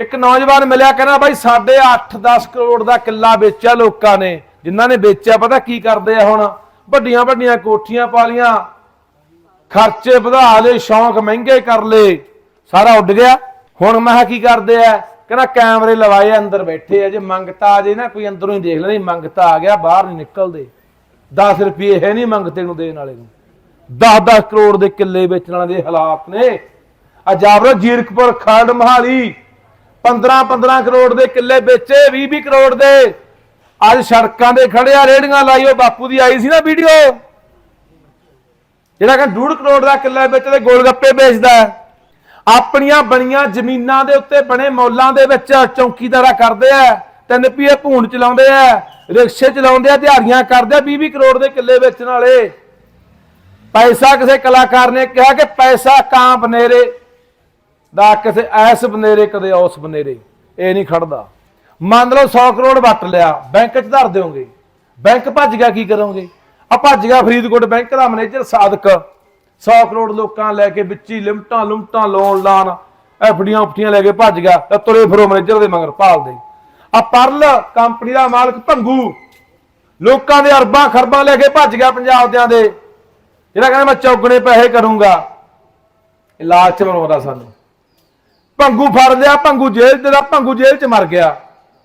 ਇੱਕ ਨੌਜਵਾਨ ਮਿਲਿਆ, ਕਹਿੰਦਾ ਬਾਈ ਸਾਡੇ 8-10 ਕਰੋੜ ਦਾ ਕਿੱਲਾ ਵੇਚਿਆ ਲੋਕਾਂ ਨੇ, ਜਿਨ੍ਹਾਂ ਨੇ ਵੇਚਿਆ, ਪਤਾ ਕੀ ਕਰਦੇ ਆ ਹੁਣ? ਵੱਡੀਆਂ ਵੱਡੀਆਂ ਕੋਠੀਆਂ ਪਾ ਲੀਆਂ ਖਰਚੇ ਵਧਾ ਲਏ, ਸ਼ੌਂਕ ਮਹਿੰਗੇ ਕਰ ਲਏ, ਸਾਰਾ ਉੱਡ ਗਿਆ। ਹੁਣ ਮੈਂ ਕਿਹਾ, ਕੀ ਕਰਦੇ ਆ? ਕਹਿੰਦਾ ਕੈਮਰੇ ਲਵਾਏ, ਅੰਦਰ ਬੈਠੇ ਆ, ਜੇ ਮੰਗਤਾ ਆ ਜੇ ਨਾ, ਕੋਈ ਅੰਦਰੋਂ ਹੀ ਦੇਖ ਲੈਣੀ ਮੰਗਤਾ ਆ ਗਿਆ, ਬਾਹਰ ਨਹੀਂ ਨਿਕਲਦੇ। 10 ਰੁਪਏ ਹੈ ਨਹੀਂ ਮੰਗਤੇ ਨੂੰ, ਦੇਣ ਵਾਲੇ ਨੂੰ। 10-10 ਕਰੋੜ ਦੇ ਕਿੱਲੇ ਵੇਚਣ ਵਾਲੇ ਦੇ ਹਾਲਾਤ ਨੇ। ਆ ਜਾਬਰੋ ਜੀਰਕਪੁਰ ਖੰਡ ਮਹਾਲੀ। 15-15 ਕਰੋੜ ਦੇ ਕਿੱਲੇ ਵੇਚੇ 20-20 ਕਰੋੜ ਦੇ। ਅੱਜ ਸੜਕਾਂ ਦੇ ਖੜਿਆ ਰੇੜੀਆਂ ਲਾਈਓ, ਬਾਪੂ ਦੀ ਆਈ ਸੀ ਨਾ ਵੀਡੀਓ। ਜਿਹੜਾ ਕਿ 2 ਕਰੋੜ ਦਾ ਕਿੱਲਾ ਵੇਚਦੇ ਗੋਲ ਵੇਚਦਾ ਆਪਣੀਆਂ ਬਣੀਆਂ ਜ਼ਮੀਨਾਂ ਦੇ ਉੱਤੇ ਬਣੇ ਮੌਲਾਂ ਦੇ ਵਿੱਚ ਚੌਕੀਦਾਰਾ ਕਰਦੇ ਆ, ਤਿੰਨ ਪੀਏ ਭੂਣ ਚਲਾਉਂਦੇ ਆ, ਰਿਕਸ਼ੇ ਚਲਾਉਂਦੇ ਆ, ਦਿਹਾੜੀਆਂ ਕਰਦੇ ਆ 20-20 ਕਰੋੜ ਦੇ ਕਿੱਲੇ ਵੇਚਣ ਵਾਲੇ। ਪੈਸਾ ਕਿਸੇ ਕਲਾਕਾਰ ਨੇ ਕਿਹਾ ਕਿ ਪੈਸਾ ਕਾਂ ਬਨੇਰੇ ਦਾ ਕਿਸੇ ਐਸ ਬਨੇਰੇ, ਕਦੇ ਉਸ ਬਨੇਰੇ। ਇਹ ਨਹੀਂ ਖੜਦਾ। ਮੰਨ ਲਓ 100 ਕਰੋੜ ਵੱਟ ਲਿਆ, ਬੈਂਕ 'ਚ ਧਰ ਦਿਓਗੇ। ਬੈਂਕ ਭੱਜ ਗਿਆ, ਕੀ ਕਰੋਗੇ? ਆ ਭੱਜ ਗਿਆ ਫਰੀਦਕੋਟ ਬੈਂਕ ਦਾ ਮੈਨੇਜਰ, ਸਾਦਕ। 100 ਕਰੋੜ ਲੋਕਾਂ ਲੈ ਕੇ ਵਿੱਚ ਹੀ ਲਿਮਟਾਂ, ਲੁਮਟਾਂ ਲੋਨ ਲਾਣ, ਐਫਡੀਆਂ ਉਫਡੀਆਂ ਲੈ ਕੇ ਭੱਜ ਗਿਆ, ਤੇ ਤੁਰੇ ਫਿਰੋ ਮੈਨੇਜਰ ਦੇ ਮਗਰ ਭਾਲਦੇ ਆ ਪਰਲ ਕੰਪਨੀ ਦਾ ਮਾਲਕ ਭੰਗੂ। ਲੋਕਾਂ ਦੇ ਅਰਬਾਂ ਖਰਬਾਂ ਲੈ ਕੇ ਭੱਜ ਗਿਆ ਪੰਜਾਬ ਦਿਆਂ ਦੇ। ਜਿਹੜਾ ਕਹਿੰਦਾ, ਮੈਂ ਚੌਗਣੇ ਪੈਸੇ ਕਰੂੰਗਾ। ਇਹ ਲਾਲਚ ਬਣਾਉਂਦਾ ਸਾਨੂੰ। ਭੰਗੂ ਫੜ ਲਿਆ, ਭੰਗੂ ਜੇਲ੍ਹ ਤੇ ਦਾ ਭੰਗੂ ਜੇਲ੍ਹ ਚ ਮਰ ਗਿਆ।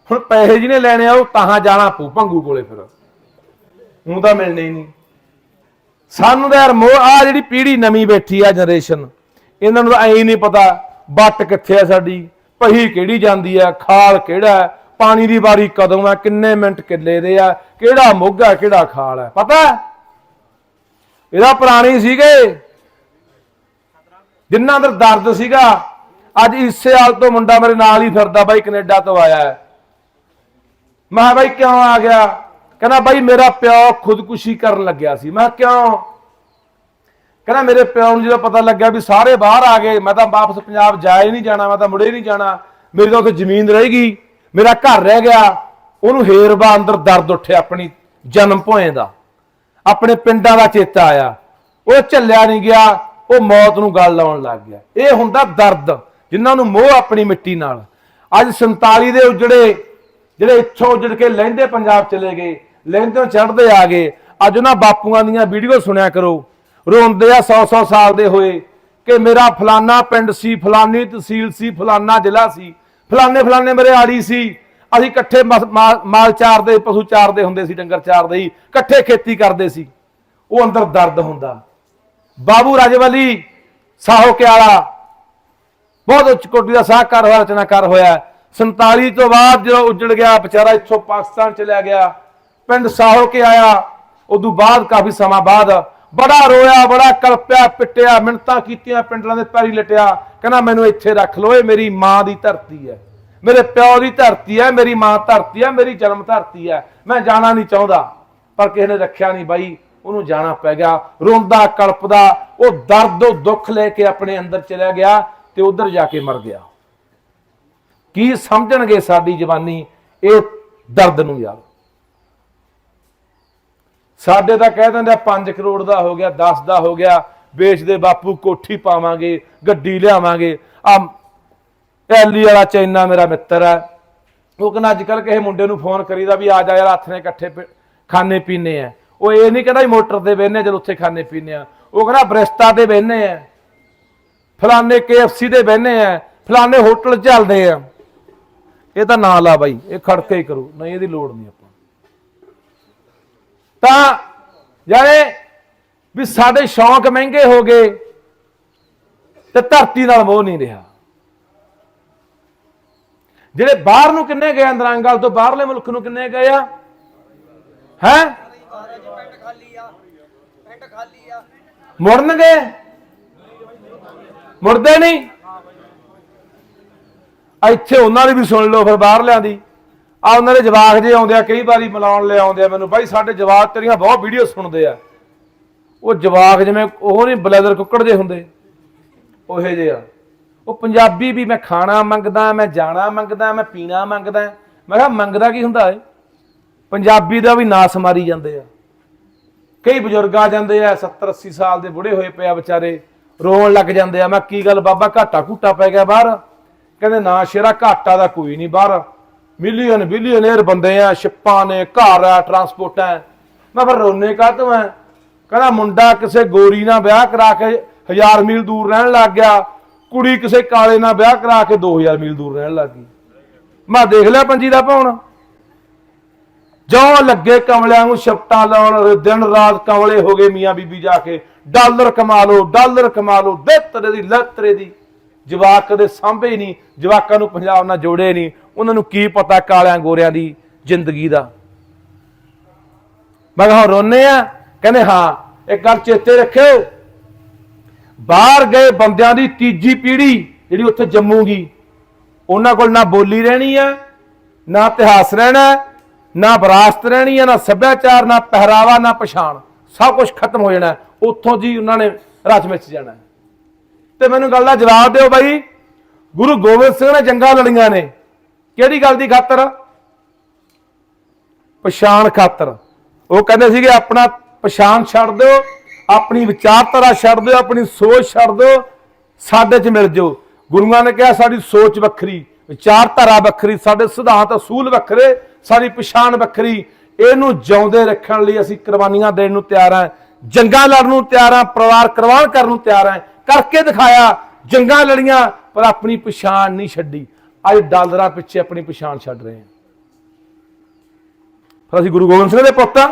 ਹੁਣ ਪੈਸੇ ਜਿਹਨੇ ਲੈਣੇ ਆ, ਉਹ ਤਾਹਾਂ ਜਾਣਾ ਪੂ ਭੰਗੂ ਕੋਲੇ ਫਿਰ। ਉਹ ਤਾਂ ਮਿਲਣੇ ਹੀ ਨਹੀਂ। ਸਾਨੂੰ ਤਾਂ ਯਾਰ ਮੋਹ ਆ ਜਿਹੜੀ ਪੀੜ੍ਹੀ ਨਵੀਂ ਬੈਠੀ ਆ ਜਨਰੇਸ਼ਨ, ਇਹਨਾਂ ਨੂੰ ਤਾਂ ਐਂ ਨਹੀਂ ਪਤਾ ਬੱਟ ਕਿੱਥੇ ਆ ਸਾਡੀ, ਪਹੀ ਕਿਹੜੀ ਜਾਂਦੀ ਆ, ਖਾਲ ਕਿਹੜਾ ਪਾਣੀ ਦੀ ਵਾਰੀ ਕਦੋਂ ਆ, ਕਿੰਨੇ ਮਿੰਟ ਕਿੱਲੇ ਦੇ ਆ, ਕਿਹੜਾ ਮੋਗਾ ਕਿਹੜਾ ਖਾਲ ਹੈ ਪਤਾ? ਇਹਦਾ ਪੁਰਾਣੀ ਸੀਗੇ। ਜਿੰਨਾ ਅੰਦਰ ਦਰਦ ਸੀਗਾ ਅੱਜ ਇਸੇ ਹਾਲ ਤੋਂ ਮੁੰਡਾ ਮੇਰੇ ਨਾਲ ਹੀ ਫਿਰਦਾ ਬਾਈ, ਕੈਨੇਡਾ ਤੋਂ ਆਇਆ ਹੈ। ਮੈਂ ਕਿਹਾ, ਬਾਈ, ਕਿਉਂ ਆ ਗਿਆ? ਕਹਿੰਦਾ, ਬਾਈ, ਮੇਰਾ ਪਿਓ ਖੁਦਕੁਸ਼ੀ ਕਰਨ ਲੱਗਿਆ ਸੀ। ਮੈਂ ਕਿਹਾ, ਕਿਉਂ? ਕਹਿੰਦਾ, ਮੇਰੇ ਪਿਓ ਨੂੰ ਜਦੋਂ ਪਤਾ ਲੱਗਿਆ ਵੀ ਸਾਰੇ ਬਾਹਰ ਆ ਗਏ, ਮੈਂ ਤਾਂ ਵਾਪਸ ਪੰਜਾਬ ਜਾ ਹੀ ਨਹੀਂ ਜਾਣਾ, ਮੈਂ ਤਾਂ ਮੁੜੇ ਨਹੀਂ ਜਾਣਾ। ਮੇਰੀ ਤਾਂ ਉੱਥੇ ਜ਼ਮੀਨ ਰਹਿ ਗਈ। ਮੇਰਾ ਘਰ ਰਹਿ ਗਿਆ। ਉਹਨੂੰ ਹੇਰਬਾ ਅੰਦਰ ਦਰਦ ਉੱਠਿਆ ਆਪਣੀ ਜਨਮ ਭੋਏ ਦਾ। ਆਪਣੇ ਪਿੰਡਾਂ ਦਾ ਚੇਤਾ ਆਇਆ। ਉਹ ਝੱਲਿਆ ਨਹੀਂ ਗਿਆ। ਉਹ ਮੌਤ ਨੂੰ ਗੱਲ ਲਾਉਣ ਲੱਗ ਗਿਆ। ਇਹ ਹੁੰਦਾ ਦਰਦ। ਜਿਨ੍ਹਾਂ ਨੂੰ ਮੋਹ ਆਪਣੀ ਮਿੱਟੀ ਨਾਲ। ਅੱਜ 47 ਦੇ ਉਜੜੇ, ਜਿਹੜੇ ਇੱਥੋਂ ਉਜੜ ਕੇ ਲਹਿੰਦੇ ਪੰਜਾਬ ਚਲੇ ਗਏ ਲਹਿੰਦੇ ਚੜ੍ਹਦੇ ਆ ਗਏ, ਅੱਜ ਉਹਨਾਂ ਬਾਪੂਆਂ ਦੀਆਂ ਵੀਡੀਓ ਸੁਣਿਆ ਕਰੋ। ਰੋਂਦੇ ਆ 100-100 ਸਾਲ ਦੇ ਹੋਏ ਕਿ ਮੇਰਾ ਫਲਾਨਾ ਪਿੰਡ ਸੀ, ਫਲਾਨੀ ਤਹਿਸੀਲ ਸੀ, ਫਲਾਨਾ ਜ਼ਿਲ੍ਹਾ ਸੀ, ਫਲਾਨੇ ਫਲਾਨੇ ਮੇਰੇ ਆੜੀ ਸੀ। ਅਸੀਂ ਇਕੱਠੇ ਮਸ- ਮਾਲ ਮਾਲ ਚਾਰਦੇ ਪਸ਼ੂ ਚਾਰਦੇ ਹੁੰਦੇ ਸੀ, ਡੰਗਰ ਚਾਰਦੇ ਸੀ ਇਕੱਠੇ ਖੇਤੀ ਕਰਦੇ ਸੀ। ਉਹ ਅੰਦਰ ਦਰਦ ਹੁੰਦਾ। ਬਾਬੂ ਰਾਜਵਲੀ, ਸਾਹੋ ਕਿਆਲਾ ਬਹੁਤ ਉੱਚ ਕੋਟੀ ਦਾ ਸਾਹਕਾਰ ਹੋਇਆ, ਰਚਨਾਕਾਰ ਹੋਇਆ। 47 ਤੋਂ ਬਾਅਦ ਜਦੋਂ ਉੱਜੜ ਗਿਆ, ਵਿਚਾਰਾ ਇੱਥੋਂ ਪਾਕਿਸਤਾਨ ਚਲਿਆ ਗਿਆ। ਪਿੰਡ ਸਾਹੋ ਕੇ ਆਇਆ। ਉਦੋਂ ਬਾਅਦ ਕਾਫੀ ਸਮਾਂ ਬਾਅਦ ਬੜਾ ਰੋਇਆ, ਬੜਾ ਕਲਪਿਆ, ਪਿੱਟਿਆ, ਮਿੰਨਤਾਂ ਕੀਤੀਆਂ, ਪਿੰਡਾਂ ਦੇ ਪੈਰੀ ਲਟਿਆ। ਕਹਿੰਦਾ, ਮੈਨੂੰ ਇੱਥੇ ਰੱਖ ਲਓ, ਇਹ ਮੇਰੀ ਮਾਂ ਦੀ ਧਰਤੀ ਹੈ। ਮੇਰੇ ਪਿਓ ਦੀ ਧਰਤੀ ਹੈ, ਮੇਰੀ ਮਾਂ ਧਰਤੀ ਹੈ, ਮੇਰੀ ਜਨਮ ਧਰਤੀ ਹੈ। ਮੈਂ ਜਾਣਾ ਨਹੀਂ ਚਾਹੁੰਦਾ। ਪਰ ਕਿਸੇ ਨੇ ਰੱਖਿਆ ਨਹੀਂ ਬਾਈ, ਉਹਨੂੰ ਜਾਣਾ ਪੈ ਗਿਆ। ਰੋਂਦਾ, ਕਲਪਦਾ, ਉਹ ਦਰਦ, ਉਹ ਦੁੱਖ ਲੈ ਕੇ ਆਪਣੇ ਅੰਦਰ ਚਲਿਆ ਗਿਆ। ਤੇ ਉਧਰ ਜਾ ਕੇ ਮਰ ਗਿਆ। ਕੀ ਸਮਝਣਗੇ ਸਾਡੀ ਜਵਾਨੀ? ਇਹ ਦਰਦ ਨੂੰ ਯਾਰ। ਸਾਡੇ ਤਾਂ ਕਹਿ ਦਿੰਦੇ ਆ 5 ਕਰੋੜ ਦਾ ਹੋ ਗਿਆ 10 ਦਾ ਹੋ ਗਿਆ, ਵੇਚਦੇ ਬਾਪੂ ਕੋਠੀ ਪਾਵਾਂਗੇ, ਗੱਡੀ ਲਿਆਵਾਂਗੇ। ਆ ਐਲੀ ਵਾਲਾ ਚੈਨਾ ਮੇਰਾ ਮਿੱਤਰ ਹੈ। ਉਹ ਕਹਿੰਦਾ ਅੱਜ ਕੱਲ ਕਿਸੇ ਮੁੰਡੇ ਨੂੰ ਫੋਨ ਕਰੀਦਾ ਵੀ ਆ ਜਾ ਯਾਰ, ਹੱਥ ਨੇ ਇਕੱਠੇ ਪੀ- ਖਾਣੇ ਪੀਣੇ ਆ। ਉਹ ਇਹ ਨਹੀਂ ਕਹਿੰਦਾ ਮੋਟਰ ਤੇ ਬਹਿਨੇ ਜਦ ਉੱਥੇ ਖਾਣੇ ਪੀਣੇ ਆ। ਉਹ ਕਹਿੰਦਾ ਬ੍ਰਿਸ਼ਤਾ ਤੇ ਬਹਿਨੇ ਆ। ਫਲਾਣੇ KFC ਦੇ ਬਹਿਨੇ ਆ ਫਲਾਣੇ ਹੋਟਲ ਚੱਲਦੇ ਆ। ਇਹ ਤਾਂ ਨਾ ਲਾ ਬਾਈ ਇਹ ਖੜਕੇ ਹੀ ਕਰੂ ਨਹੀਂ ਇਹਦੀ ਲੋੜ ਨਹੀਂ ਆਪਾਂ। ਤਾਂ ਜਾਨੇ ਵੀ ਸਾਡੇ ਸ਼ੌਂਕ ਮਹਿੰਗੇ ਹੋ ਗਏ ਤੇ ਧਰਤੀ ਨਾਲ ਮੋਹ ਨਹੀਂ ਰਿਹਾ। ਜਿਹੜੇ ਬਾਹਰ ਨੂੰ ਕਿੰਨੇ ਗਏ ਅੰਦਰਾਂਗਲ ਤੋਂ ਬਾਹਰਲੇ ਮੁਲਕ ਨੂੰ ਕਿੰਨੇ ਗਏ ਆ? ਹੈ? ਪਿੰਡ ਖਾਲੀ ਆ ਪਿੰਡ ਖਾਲੀ ਆ। ਮੁੜਨਗੇ? ਮੁੜਦੇ ਨਹੀਂ। ਇੱਥੇ ਉਹਨਾਂ ਦੀ ਵੀ ਸੁਣ ਲਓ ਫਿਰ ਬਾਹਰ ਲਿਆਂਦੀ ਆ ਉਹਨਾਂ ਦੇ ਜਵਾਕ ਜੇ ਆਉਂਦੇ ਆ, ਕਈ ਵਾਰੀ ਮਿਲਾਉਣ ਲੈ ਆਉਂਦੇ ਆ ਮੈਨੂੰ। ਬਾਈ, ਸਾਡੇ ਜਵਾਕ ਤੇਰੀਆਂ ਬਹੁਤ ਵੀਡੀਓ ਸੁਣਦੇ ਆ। ਉਹ ਜਵਾਕ ਜਿਵੇਂ ਉਹ ਨਹੀਂ ਬਲੈਦਰ ਕੁੱਕੜ ਜੇ ਹੁੰਦੇ। ਉਹੇ ਜੇ ਆ। ਉਹ ਪੰਜਾਬੀ ਵੀ ਮੈਂ ਖਾਣਾ ਮੰਗਦਾ, ਮੈਂ ਜਾਣਾ ਮੰਗਦਾ, ਮੈਂ ਪੀਣਾ ਮੰਗਦਾ। ਮੈਂ ਕਿਹਾ ਮੰਗਦਾ ਕੀ ਹੁੰਦਾ ਏ ਪੰਜਾਬੀ ਦਾ ਵੀ ਨਾਸ ਮਾਰੀ ਜਾਂਦੇ ਆ। ਕਈ ਬਜ਼ੁਰਗ ਆ ਜਾਂਦੇ ਆ 70 80 ਸਾਲ ਦੇ ਬੁੜੇ ਹੋਏ ਪਿਆ ਵਿਚਾਰੇ। ਰੋਣ ਲੱਗ ਜਾਂਦੇ ਆ। ਮੈਂ ਕੀ ਗੱਲ ਬਾਬਾ, ਘਾਟਾ ਘੂਟਾ ਪੈ ਗਿਆ ਬਾਹਰ? ਕਹਿੰਦੇ, ਨਾ ਸ਼ੇਰਾ, ਘਾਟਾ ਦਾ ਕੋਈ ਨਹੀਂ ਬਾਹਰ। ਮਿਲੀਅਨ ਬਿਲੀਅਨਰ ਬੰਦੇ ਆ ਛਿੱਪਾਂ ਨੇ, ਘਰ ਆ ਟਰਾਂਸਪੋਰਟਾਂ ਮੈਂ ਫਿਰ ਰੋਨੇ ਕਾਹਤੋਂ ਆ? ਕਹਿੰਦਾ, ਮੁੰਡਾ ਕਿਸੇ ਗੋਰੀ ਨਾਲ ਵਿਆਹ ਕਰਾ ਕੇ ਹਜ਼ਾਰ ਮੀਲ ਦੂਰ ਰਹਿਣ ਲੱਗ ਗਿਆ। ਕੁੜੀ ਕਿਸੇ ਕਾਲੇ ਨਾਲ ਵਿਆਹ ਕਰਾ ਕੇ 2000 ਮੀਲ ਦੂਰ ਰਹਿਣ ਲੱਗ ਗਈ। ਮੈਂ ਦੇਖ ਲਿਆ ਪੰਜੀ ਦਾ ਪਾਉਣ ਜੋ ਲੱਗੇ ਕਮਲਿਆਂ ਨੂੰ ਛਪਟਾਂ ਲਾਉਣ, ਦਿਨ ਰਾਤ ਕਮਲੇ ਹੋ ਗਏ ਮੀਆਂ ਬੀਬੀ ਜਾ ਕੇ। ਡਾਲਰ ਕਮਾ ਲਓ, ਡਾਲਰ ਕਮਾ ਲਓ ਦੇ ਦੀ ਲਤਰੇ ਦੀ ਜਵਾਕ ਕਦੇ ਸਾਂਭੇ ਹੀ ਨਹੀਂ, ਜਵਾਕਾਂ ਨੂੰ ਪੰਜਾਬ ਨਾਲ ਜੋੜੇ ਨਹੀਂ। ਉਹਨਾਂ ਨੂੰ ਕੀ ਪਤਾ ਕਾਲਿਆਂ ਗੋਰਿਆਂ ਦੀ ਜ਼ਿੰਦਗੀ ਦਾ? ਮੈਂ ਕਿਹਾ ਹੁਣ ਰੋਨੇ ਆ? ਕਹਿੰਦੇ, ਹਾਂ, ਇੱਕ ਗੱਲ ਚੇਤੇ ਰੱਖਿਓ। ਬਾਹਰ ਗਏ ਬੰਦਿਆਂ ਦੀ ਤੀਜੀ ਪੀੜ੍ਹੀ ਜਿਹੜੀ ਉੱਥੇ ਜੰਮੂਗੀ, ਉਹਨਾਂ ਕੋਲ ਨਾ ਬੋਲੀ ਰਹਿਣੀ ਆ, ਨਾ ਇਤਿਹਾਸ ਰਹਿਣਾ, ਨਾ ਵਿਰਾਸਤ ਰਹਿਣੀ ਆ, ਨਾ ਸੱਭਿਆਚਾਰ, ਨਾ ਪਹਿਰਾਵਾ, ਨਾ ਪਛਾਣ। ਸਭ ਕੁਝ ਖਤਮ ਹੋ ਜਾਣਾ, ਉੱਥੋਂ ਜੀ ਉਹਨਾਂ ਨੇ ਰਚ ਵਿੱਚ ਜਾਣਾ। ਤੇ ਮੈਨੂੰ ਗੱਲ ਦਾ ਜਵਾਬ ਦਿਓ ਬਾਈ, ਗੁਰੂ ਗੋਬਿੰਦ ਸਿੰਘ ਨੇ ਜੰਗਾਂ ਲੜੀਆਂ ਨੇ। ਕਿਹੜੀ ਗੱਲ ਦੀ ਖਾਤਰ? ਪਛਾਣ ਖਾਤਰ। ਉਹ ਕਹਿੰਦੇ ਸੀਗੇ, ਆਪਣਾ ਪਛਾਣ ਛੱਡ ਦਿਓ, ਆਪਣੀ ਵਿਚਾਰਧਾਰਾ ਛੱਡ ਦਿਓ, ਆਪਣੀ ਸੋਚ ਛੱਡ ਦਿਓ, ਸਾਡੇ 'ਚ ਮਿਲ ਜਾਓ। ਗੁਰੂਆਂ ਨੇ ਕਿਹਾ, ਸਾਡੀ ਸੋਚ ਵੱਖਰੀ, ਵਿਚਾਰਧਾਰਾ ਵੱਖਰੀ, ਸਾਡੇ ਸਿਧਾਂਤ ਅਸੂਲ ਵੱਖਰੇ, ਸਾਡੀ ਪਛਾਣ ਵੱਖਰੀ। ਇਹਨੂੰ ਜਿਉਂਦੇ ਰੱਖਣ ਲਈ ਅਸੀਂ ਕੁਰਬਾਨੀਆਂ ਦੇਣ ਨੂੰ ਤਿਆਰ ਹਾਂ। ਜੰਗਾਂ ਲੜਨ ਨੂੰ ਤਿਆਰ ਹਾਂ, ਪਰਿਵਾਰ ਕੁਰਬਾਨ ਕਰਨ ਨੂੰ ਤਿਆਰ ਹਾਂ। ਕਰਕੇ ਦਿਖਾਇਆ, ਜੰਗਾਂ ਲੜੀਆਂ, ਪਰ ਆਪਣੀ ਪਛਾਣ ਨਹੀਂ ਛੱਡੀ। ਅੱਜ ਡਾਲਰਾਂ ਪਿੱਛੇ ਆਪਣੀ ਪਛਾਣ ਛੱਡ ਰਹੇ ਹਾਂ। ਫਿਰ ਅਸੀਂ ਗੁਰੂ ਗੋਬਿੰਦ ਸਿੰਘ ਦੇ ਪੁੱਤ ਹਾਂ।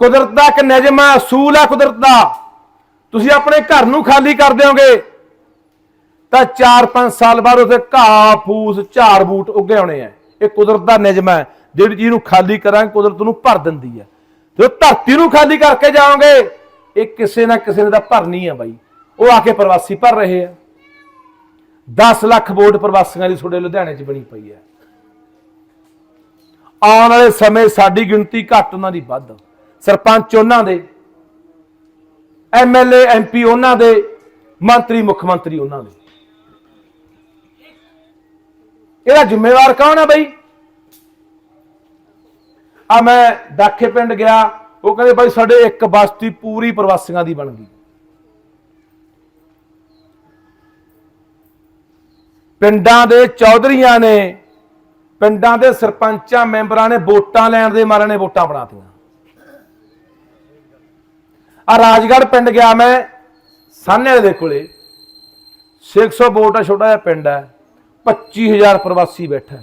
ਕੁਦਰਤ ਦਾ ਇੱਕ ਨਿਯਮ ਹੈ, ਅਸੂਲ ਹੈ ਕੁਦਰਤ ਦਾ। ਤੁਸੀਂ ਆਪਣੇ ਘਰ ਨੂੰ ਖਾਲੀ ਕਰ ਦਿਓਗੇ, ਤਾਂ 4-5 ਸਾਲ ਬਾਅਦ ਉਥੇ ਘਾਹ, ਫੂਸ ਝਾੜ ਬੂਟ ਉੱਗੇ ਆਉਣੇ ਆ। ਇਹ ਕੁਦਰਤ ਦਾ ਨਿਯਮ ਹੈ। ਜਿਹੜੀ ਚੀਜ਼ ਨੂੰ ਖਾਲੀ ਕਰਾਂਗੇ, ਕੁਦਰਤ ਨੂੰ ਭਰ ਦਿੰਦੀ ਹੈ ਜਦੋਂ ਧਰਤੀ ਨੂੰ ਖਾਲੀ ਕਰਕੇ ਜਾਓਗੇ, ਇਹ ਕਿਸੇ ਨਾ ਕਿਸੇ ਨੇ ਤਾਂ ਭਰਨੀ ਹੈ ਬਾਈ। ਉਹ ਆ ਕੇ ਪ੍ਰਵਾਸੀ ਭਰ ਰਹੇ ਆ। 10 ਲੱਖ ਵੋਟ ਪ੍ਰਵਾਸੀਆਂ ਦੀ ਤੁਹਾਡੇ ਲੁਧਿਆਣੇ 'ਚ ਬਣੀ ਪਈ ਹੈ ਆਉਣ ਵਾਲੇ ਸਮੇਂ ਸਾਡੀ ਗਿਣਤੀ ਘੱਟ ਉਹਨਾਂ ਦੀ ਵੱਧ। ਸਰਪੰਚ ਉਹਨਾਂ ਦੇ ਐਮਐਲਏ ਐਮਪੀ ਉਹਨਾਂ ਦੇ, ਮੰਤਰੀ, ਮੁੱਖ ਮੰਤਰੀ ਉਹਨਾਂ ਦੇ। ਇਹਦਾ ਜ਼ਿੰਮੇਵਾਰ ਕੌਣ ਆ ਬਈ? ਆ ਮੈਂ ਦਾਖੇ ਪਿੰਡ ਗਿਆ, ਉਹ ਕਹਿੰਦੇ ਬਾਈ ਸਾਡੇ ਇੱਕ ਬਸਤੀ ਪੂਰੀ ਪ੍ਰਵਾਸੀਆਂ ਦੀ ਬਣ ਗਈ। ਪਿੰਡਾਂ ਦੇ ਚੌਧਰੀਆਂ ਨੇ, ਪਿੰਡਾਂ ਦੇ ਸਰਪੰਚਾਂ, ਮੈਂਬਰਾਂ ਨੇ ਵੋਟਾਂ ਲੈਣ ਦੇ ਮਾਰੇ ਨੇ, ਵੋਟਾਂ ਬਣਾਤੀਆਂ ਆ ਰਾਜਗੜ੍ਹ ਪਿੰਡ ਗਿਆ ਮੈਂ ਸਾਹਨੇ ਵਾਲੇ ਦੇ ਕੋਲੇ। 600 ਵੋਟ ਆ, ਛੋਟਾ ਜਿਹਾ ਪਿੰਡ ਹੈ 25000 ਪ੍ਰਵਾਸੀ ਬੈਠਾ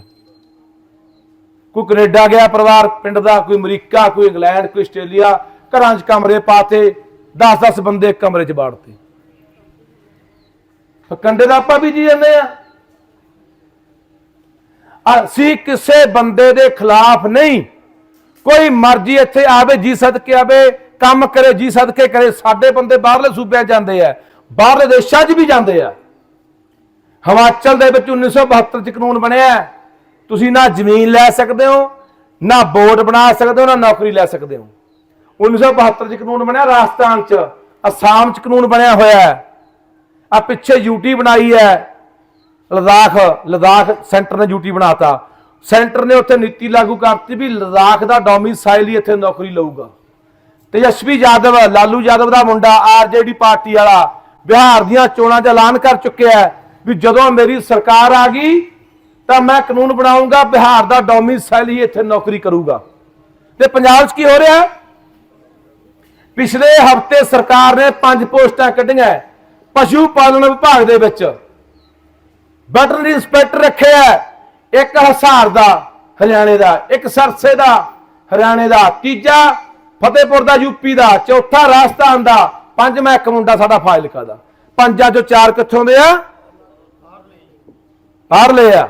ਕੋਈ ਕੈਨੇਡਾ ਗਿਆ ਪਰਿਵਾਰ, ਪਿੰਡ ਦਾ, ਕੋਈ ਅਮਰੀਕਾ, ਕੋਈ ਇੰਗਲੈਂਡ, ਕੋਈ ਆਸਟ੍ਰੇਲੀਆ, ਘਰਾਂ 'ਚ ਕਮਰੇ ਪਾਤੇ 10-10 ਬੰਦੇ ਕਮਰੇ 'ਚ ਬਾੜਤੇ ਫਿਰ ਕੰਡੇ ਦਾ ਆਪਾਂ ਵੀ ਜੀ ਜਾਂਦੇ ਆ। ਅਸੀਂ ਕਿਸੇ ਬੰਦੇ ਦੇ ਖਿਲਾਫ ਨਹੀਂ। ਕੋਈ ਮਰਜ਼ੀ ਇੱਥੇ ਆਵੇ, ਜੀ ਸਦਕੇ ਆਵੇ, ਕੰਮ ਕਰੇ, ਜੀ ਸਦਕੇ ਕਰੇ, ਸਾਡੇ ਬੰਦੇ ਬਾਹਰਲੇ ਸੂਬਿਆਂ 'ਚ ਜਾਂਦੇ ਆ। ਬਾਹਰਲੇ ਦੇਸ਼ਾਂ 'ਚ ਵੀ ਜਾਂਦੇ ਆ। ਹਿਮਾਚਲ ਦੇ ਵਿੱਚ 1972 ਚ ਕਾਨੂੰਨ ਬਣਿਆ। ਤੁਸੀਂ ਨਾ ਜ਼ਮੀਨ ਲੈ ਸਕਦੇ ਹੋ, ਨਾ ਬੋਰਡ ਬਣਾ ਸਕਦੇ ਹੋ, ਨਾ ਨੌਕਰੀ ਲੈ ਸਕਦੇ ਹੋ। 1972 ਚ ਕਾਨੂੰਨ ਬਣਿਆ, ਰਾਜਸਥਾਨ ਚ। ਅਸਾਮ ਚ ਕਾਨੂੰਨ ਬਣਿਆ ਹੋਇਆ ਹੈ। ਆ ਪਿੱਛੇ ਯੂਟੀ ਬਣਾਈ ਹੈ। ਲਦਾਖ ਲਦਾਖ ਸੈਂਟਰ ਨੇ ਯੂਟੀ ਬਣਾਤਾ। ਸੈਂਟਰ ਨੇ ਉੱਥੇ ਨੀਤੀ ਲਾਗੂ ਕਰਤੀ ਵੀ ਲਦਾਖ ਦਾ ਡੋਮਿਸਾਈਲ ਹੀ ਇੱਥੇ ਨੌਕਰੀ ਲਊਗਾ। ਤੇਜਸਵੀ ਯਾਦਵ, ਲਾਲੂ ਯਾਦਵ ਦਾ ਮੁੰਡਾ ਆਰਜੇਡੀ ਪਾਰਟੀ ਵਾਲਾ ਬਿਹਾਰ ਦੀਆਂ ਚੋਣਾਂ 'ਚ ਐਲਾਨ ਕਰ ਚੁੱਕਿਆ ਵੀ ਜਦੋਂ ਮੇਰੀ ਸਰਕਾਰ ਆ ਗਈ ਤਾਂ ਮੈਂ ਕਾਨੂੰਨ ਬਣਾਉਂਗਾ, ਬਿਹਾਰ ਦਾ ਡੋਮਿਸਾਈਲ ਹੀ ਇੱਥੇ ਨੌਕਰੀ ਕਰੂਗਾ। ਤੇ ਪੰਜਾਬ 'ਚ ਕੀ ਹੋ ਰਿਹਾ? ਪਿਛਲੇ ਹਫ਼ਤੇ ਸਰਕਾਰ ਨੇ ਪੰਜ ਪੋਸਟਾਂ ਕੱਢੀਆਂ ਪਸ਼ੂ ਪਾਲਣ ਵਿਭਾਗ ਦੇ ਵਿੱਚ। ਵੈਟਰਨਰੀ ਇੰਸਪੈਕਟਰ ਰੱਖਿਆ ਇੱਕ ਹਸਾਰ ਦਾ, ਹਰਿਆਣੇ ਦਾ, ਇੱਕ ਸਰਸੇ ਦਾ, ਹਰਿਆਣੇ ਦਾ, ਤੀਜਾ ਫਤਿਹਪੁਰ ਦਾ, ਯੂਪੀ ਦਾ, ਚੌਥਾ ਰਾਜਸਥਾਨ ਦਾ, ਪੰਜਵਾਂ ਇੱਕ ਮੁੰਡਾ ਸਾਡਾ ਫਾਜ਼ਿਲਕਾ ਦਾ। ਪੰਜਾਂ ਚੋਂ ਚਾਰ ਕਿੱਥੋਂ ਦੇ ਆ? ਬਾਹਰਲੇ ਆ।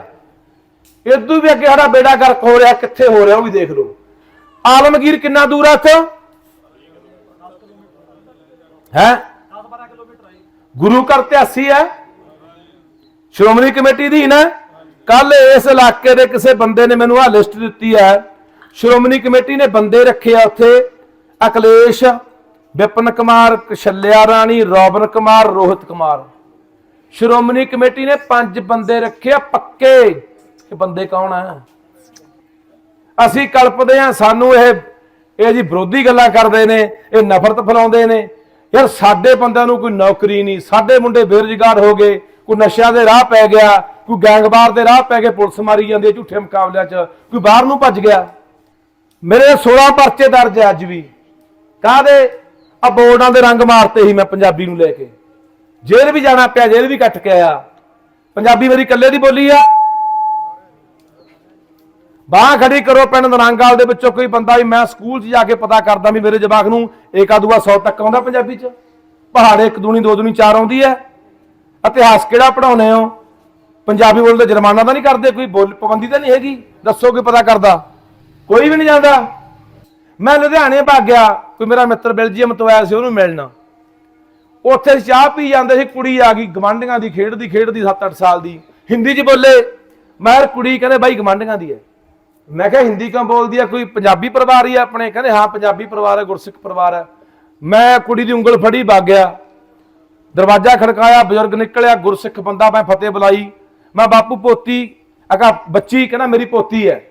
ਇਦੋਂ ਵੀ ਅੱਗੇ ਸਾਡਾ ਬੇੜਾ ਗਰਕ ਹੋ ਰਿਹਾ, ਕਿੱਥੇ ਹੋ ਰਿਹਾ ਉਹ ਵੀ ਦੇਖ ਲਓ। ਆਲਮਗੀਰ ਕਿੰਨਾ ਦੂਰ ਆ ਇੱਥੋਂ? ਹੈ? 10-12 ਕਿਲੋਮੀਟਰ ਹੈ ਗੁਰੂ ਘਰ ਤੇ 80 ਹੈ। ਸ਼੍ਰੋਮਣੀ ਕਮੇਟੀ ਦੀ ਨਾ ਕੱਲ ਇਸ ਇਲਾਕੇ ਦੇ ਕਿਸੇ ਬੰਦੇ ਨੇ ਮੈਨੂੰ ਆ ਲਿਸਟ ਦਿੱਤੀ ਹੈ। ਸ਼੍ਰੋਮਣੀ ਕਮੇਟੀ ਨੇ ਬੰਦੇ ਰੱਖੇ ਆ ਉੱਥੇ। ਅਕਲੇਸ਼, ਵਿਪਨ ਕੁਮਾਰ ਕਸ਼ਲਿਆ ਰਾਣੀ, ਰੋਬਨ ਕੁਮਾਰ, ਰੋਹਿਤ ਕੁਮਾਰ। ਸ਼੍ਰੋਮਣੀ ਕਮੇਟੀ ਨੇ ਪੰਜ ਬੰਦੇ ਰੱਖੇ ਆ ਪੱਕੇ। ਇਹ ਬੰਦੇ ਕੌਣ ਆ? ਅਸੀਂ ਕਲਪਦੇ ਆ ਸਾਨੂੰ ਇਹ ਇਹ ਜੀ ਵਿਰੋਧੀ ਗੱਲਾਂ ਕਰਦੇ ਨੇ, ਇਹ ਨਫ਼ਰਤ ਫੈਲਾਉਂਦੇ ਨੇ। ਯਾਰ ਸਾਡੇ ਬੰਦਿਆਂ ਨੂੰ ਕੋਈ ਨੌਕਰੀ ਨਹੀਂ, ਸਾਡੇ ਮੁੰਡੇ ਬੇਰੁਜ਼ਗਾਰ ਹੋ ਗਏ, ਕੋਈ ਨਸ਼ਿਆਂ ਦੇ ਰਾਹ ਪੈ ਗਿਆ, ਕੋਈ ਗੈਂਗਵਾਰ ਦੇ ਰਾਹ ਪੈ ਕੇ ਪੁਲਿਸ ਮਾਰੀ ਜਾਂਦੀ ਹੈ ਝੂਠੇ ਮੁਕਾਬਲਿਆਂ 'ਚ, ਕੋਈ ਬਾਹਰ ਨੂੰ ਭੱਜ ਗਿਆ। ਮੇਰੇ 16 ਪਰਚੇ ਦਰਜ ਹੈ ਅੱਜ ਵੀ। ਕਾਹਦੇ? ਆ ਬੋਰਡਾਂ ਦੇ ਰੰਗ ਮਾਰਤੇ ਸੀ ਮੈਂ ਪੰਜਾਬੀ ਨੂੰ ਲੈ ਕੇ। ਜੇਲ੍ਹ ਵੀ ਜਾਣਾ ਪਿਆ, ਜੇਲ੍ਹ ਵੀ ਕੱਟ ਕੇ ਆਇਆ। ਪੰਜਾਬੀ ਮੇਰੀ ਇਕੱਲੇ ਦੀ ਬੋਲੀ ਆ। ਬਾਹ ਖੜੀ ਕਰੋ ਪਿੰਡ ਨਰੰਗਾਲ ਦੇ ਵਿੱਚੋਂ ਕੋਈ ਬੰਦਾ ਵੀ ਮੈਂ ਸਕੂਲ 'ਚ ਜਾ ਕੇ ਪਤਾ ਕਰਦਾ ਵੀ ਮੇਰੇ ਜਵਾਕ ਨੂੰ ਏਕਾ ਦੂਆ 100 ਤੱਕ ਆਉਂਦਾ ਪੰਜਾਬੀ 'ਚ। ਪਹਾੜੇ ਇੱਕ ਦੂਣੀ, ਦੋ ਦੂਣੀ, ਚਾਰ ਆਉਂਦੀ ਹੈ। ਇਤਿਹਾਸ ਕਿਹੜਾ ਪੜਾਉਨੇ ਹੋ? ਪੰਜਾਬੀ ਬੋਲਦੇ ਜੁਰਮਾਨਾ ਤਾਂ ਨਹੀਂ ਕਰਦੇ, ਕੋਈ ਬੋਲ ਪਾਬੰਦੀ ਤਾਂ ਨਹੀਂ ਹੈਗੀ। ਦੱਸੋ ਕੋਈ ਪਤਾ ਕਰਦਾ। ਕੋਈ ਵੀ ਨਹੀਂ ਜਾਂਦਾ ਮੈਂ ਲੁਧਿਆਣੇ ਭੱਗ ਗਿਆ, ਕੋਈ ਮੇਰਾ ਮਿੱਤਰ ਬੈਲਜੀਅਮ ਤੋਂ ਆਇਆ ਸੀ, ਉਹਨੂੰ ਮਿਲਣਾ। ਉੱਥੇ ਚਾਹ ਪੀ ਜਾਂਦੇ ਸੀ, ਕੁੜੀ ਆ ਗਈ ਗਵਾਂਢੀਆਂ ਦੀ, ਖੇਡਦੀ ਖੇਡਦੀ 7-8 ਸਾਲ ਦੀ। ਹਿੰਦੀ 'ਚ ਬੋਲੇ, ਮੈਂ ਕਿਹਾ ਕੁੜੀ ਕਹਿੰਦੇ ਬਾਈ ਗਵਾਂਢੀਆਂ ਦੀ ਹੈ। ਮੈਂ ਕਿਹਾ ਹਿੰਦੀ ਕਿਉਂ ਬੋਲਦੀ ਆ? ਕੋਈ ਪੰਜਾਬੀ ਪਰਿਵਾਰ ਹੀ ਆ ਆਪਣੇ? ਕਹਿੰਦੇ ਹਾਂ, ਪੰਜਾਬੀ ਪਰਿਵਾਰ ਹੈ ਗੁਰਸਿੱਖ ਪਰਿਵਾਰ ਹੈ ਮੈਂ ਕੁੜੀ ਦੀ ਉਂਗਲ ਫੜੀ ਵਗ ਗਿਆ। ਦਰਵਾਜ਼ਾ ਖੜਕਾਇਆ, ਬਜ਼ੁਰਗ ਨਿਕਲਿਆ, ਗੁਰਸਿੱਖ ਬੰਦਾ, ਮੈਂ ਫਤਿਹ ਬੁਲਾਈ। ਮੈਂ ਬਾਪੂ ਪੋਤੀ ਅਕਾ ਬੱਚੀ, ਕਹਿੰਦਾ ਮੇਰੀ ਪੋਤੀ ਹੈ।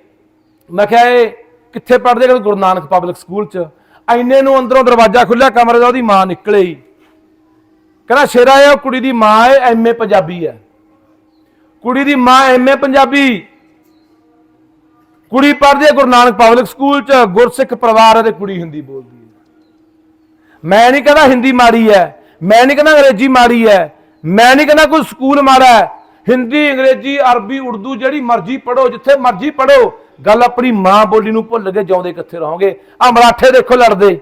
ਮੈਂ ਕਿਹਾ, ਇਹ ਕਿੱਥੇ ਪੜ੍ਹਦੇ ਕਹਿੰਦੇ ਗੁਰੂ ਨਾਨਕ ਪਬਲਿਕ ਸਕੂਲ ਚ। ਐਨੇ ਨੂੰ ਅੰਦਰੋਂ ਦਰਵਾਜ਼ਾ ਖੁੱਲਿਆ, ਕਮਰੇ ਦਾ, ਉਹਦੀ ਮਾਂ ਨਿਕਲੇ ਕਹਿੰਦਾ, ਸ਼ੇਰਾ ਇਹ, ਉਹ ਕੁੜੀ ਦੀ ਮਾਂ ਹੈ ਐਮਏ ਪੰਜਾਬੀ ਹੈ। ਕੁੜੀ ਦੀ ਮਾਂ ਐਮਏ ਪੰਜਾਬੀ। ਕੁੜੀ ਪੜ੍ਹਦੀ ਹੈ ਗੁਰੂ ਨਾਨਕ ਪਬਲਿਕ ਸਕੂਲ ਚ, ਗੁਰਸਿੱਖ ਪਰਿਵਾਰ ਦੇ ਕੁੜੀ ਹਿੰਦੀ ਬੋਲਦੀ ਹੈ। ਮੈਂ ਨਹੀਂ ਕਹਿੰਦਾ ਹਿੰਦੀ ਮਾੜੀ ਹੈ, ਮੈਂ ਨਹੀਂ ਕਹਿੰਦਾ ਅੰਗਰੇਜ਼ੀ ਮਾੜੀ ਹੈ, ਮੈਂ ਨਹੀਂ ਕਹਿੰਦਾ ਕੋਈ ਸਕੂਲ ਮਾੜਾ ਹੈ। ਹਿੰਦੀ, ਅੰਗਰੇਜ਼ੀ, ਅਰਬੀ, ਉਰਦੂ ਜਿਹੜੀ ਮਰਜ਼ੀ ਪੜੋ ਜਿੱਥੇ ਮਰਜ਼ੀ ਪੜੋ ਗੱਲ ਆਪਣੀ ਮਾਂ ਬੋਲੀ ਨੂੰ ਭੁੱਲ ਕੇ ਜਿਉਂਦੇ ਕਿੱਥੇ ਰਹੋਗੇ। ਆ ਮਰਾਠੇ ਦੇਖੋ ਲੜਦੇ।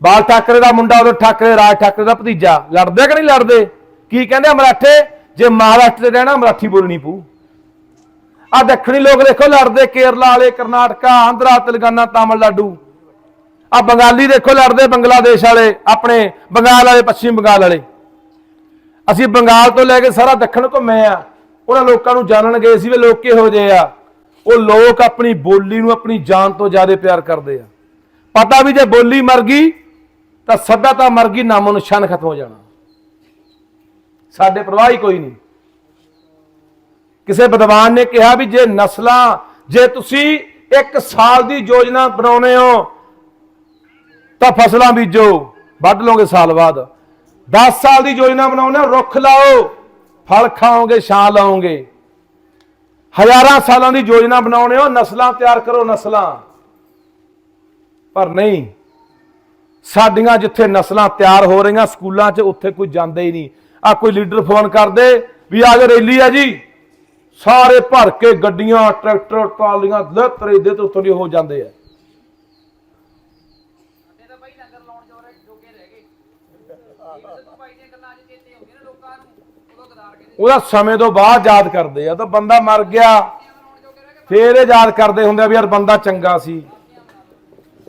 ਬਾਲ ਠਾਕਰੇ ਦਾ ਮੁੰਡਾ, ਉਹਦੇ ਠਾਕਰੇ, ਰਾਜ ਠਾਕਰੇ ਦਾ ਭਤੀਜਾ। ਲੜਦੇ ਕਿ ਨਹੀਂ ਲੜਦੇ? ਕੀ ਕਹਿੰਦੇ ਮਰਾਠੇ? ਜੇ ਮਹਾਰਾਸ਼ਟਰ ਦੇ ਰਹਿਣਾ, ਮਰਾਠੀ ਬੋਲਣੀ ਪਊ। ਆ ਦੱਖਣੀ ਲੋਕ ਦੇਖੋ ਲੜਦੇ ਕੇਰਲਾ ਵਾਲੇ, ਕਰਨਾਟਕਾ, ਆਂਧਰਾ, ਤੇਲੰਗਾਨਾ, ਤਾਮਿਲਨਾਡੂ। ਆ ਬੰਗਾਲੀ ਦੇਖੋ ਲੜਦੇ ਬੰਗਲਾਦੇਸ਼ ਵਾਲੇ, ਆਪਣੇ ਬੰਗਾਲ ਵਾਲੇ, ਪੱਛਮੀ ਬੰਗਾਲ ਵਾਲੇ। ਅਸੀਂ ਬੰਗਾਲ ਤੋਂ ਲੈ ਕੇ ਸਾਰਾ ਦੱਖਣ ਘੁੰਮੇ ਆ। ਉਹਨਾਂ ਲੋਕਾਂ ਨੂੰ ਜਾਣਨ ਗਏ ਸੀ ਵੀ ਲੋਕ ਕਿਹੋ ਜਿਹੇ ਆ। ਉਹ ਲੋਕ ਆਪਣੀ ਬੋਲੀ ਨੂੰ ਆਪਣੀ ਜਾਨ ਤੋਂ ਜ਼ਿਆਦਾ ਪਿਆਰ ਕਰਦੇ ਆ। ਪਤਾ ਵੀ ਜੇ ਬੋਲੀ ਮਰ ਗਈ, ਤਾਂ ਸੱਦਾ ਤਾਂ ਮਰ ਗਈ, ਨਾਮੋ ਨਿਸ਼ਾਨ ਖਤਮ ਹੋ ਜਾਣਾ। ਸਾਡੇ ਪ੍ਰਵਾਹ ਹੀ ਕੋਈ ਨਹੀਂ। ਕਿਸੇ ਵਿਦਵਾਨ ਨੇ ਕਿਹਾ ਵੀ ਜੇ ਨਸਲਾਂ, ਜੇ ਤੁਸੀਂ ਇੱਕ ਸਾਲ ਦੀ ਯੋਜਨਾ ਬਣਾਉਨੇ ਹੋ, ਤਾਂ ਫਸਲਾਂ ਬੀਜੋ, ਵੱਢ ਲਓਗੇ ਸਾਲ ਬਾਅਦ। 10 ਸਾਲ ਦੀ ਯੋਜਨਾ ਬਣਾਉਨੇ ਹੋ, ਰੁੱਖ ਲਾਓ, ਫਲ ਖਾਓਗੇ, ਛਾਂ ਲਾਓਗੇ। ਹਜ਼ਾਰਾਂ ਸਾਲਾਂ ਦੀ ਯੋਜਨਾ ਬਣਾਉਨੇ ਹੋ, ਨਸਲਾਂ ਤਿਆਰ ਕਰੋ ਨਸਲਾਂ। ਪਰ ਨਹੀਂ, ਸਾਡੀਆਂ ਜਿੱਥੇ ਨਸਲਾਂ ਤਿਆਰ ਹੋ ਰਹੀਆਂ, ਸਕੂਲਾਂ 'ਚ ਉੱਥੇ ਕੋਈ ਜਾਂਦਾ ਹੀ ਨਹੀਂ। ਆ ਕੋਈ ਲੀਡਰ ਫੋਨ ਕਰਦੇ ਵੀ ਆ ਜਾ ਰੈਲੀ ਆ ਜੀ। ਸਾਰੇ ਭਰ ਕੇ ਗੱਡੀਆਂ ਟਰੈਕਟਰ ਟਰਾਲੀਆਂ ਲੱਤਰੇ ਦੇ ਤੋਂ ਦੀ ਹੋ ਜਾਂਦੇ ਆ। ਉਹਦਾ ਸਮੇਂ ਤੋਂ ਬਾਅਦ ਯਾਦ ਕਰਦੇ ਆ ਤਾਂ ਬੰਦਾ ਮਰ ਗਿਆ ਫੇਰ ਇਹ ਯਾਦ ਕਰਦੇ ਹੁੰਦੇ ਆ ਵੀ ਯਾਰ ਬੰਦਾ ਚੰਗਾ ਸੀ।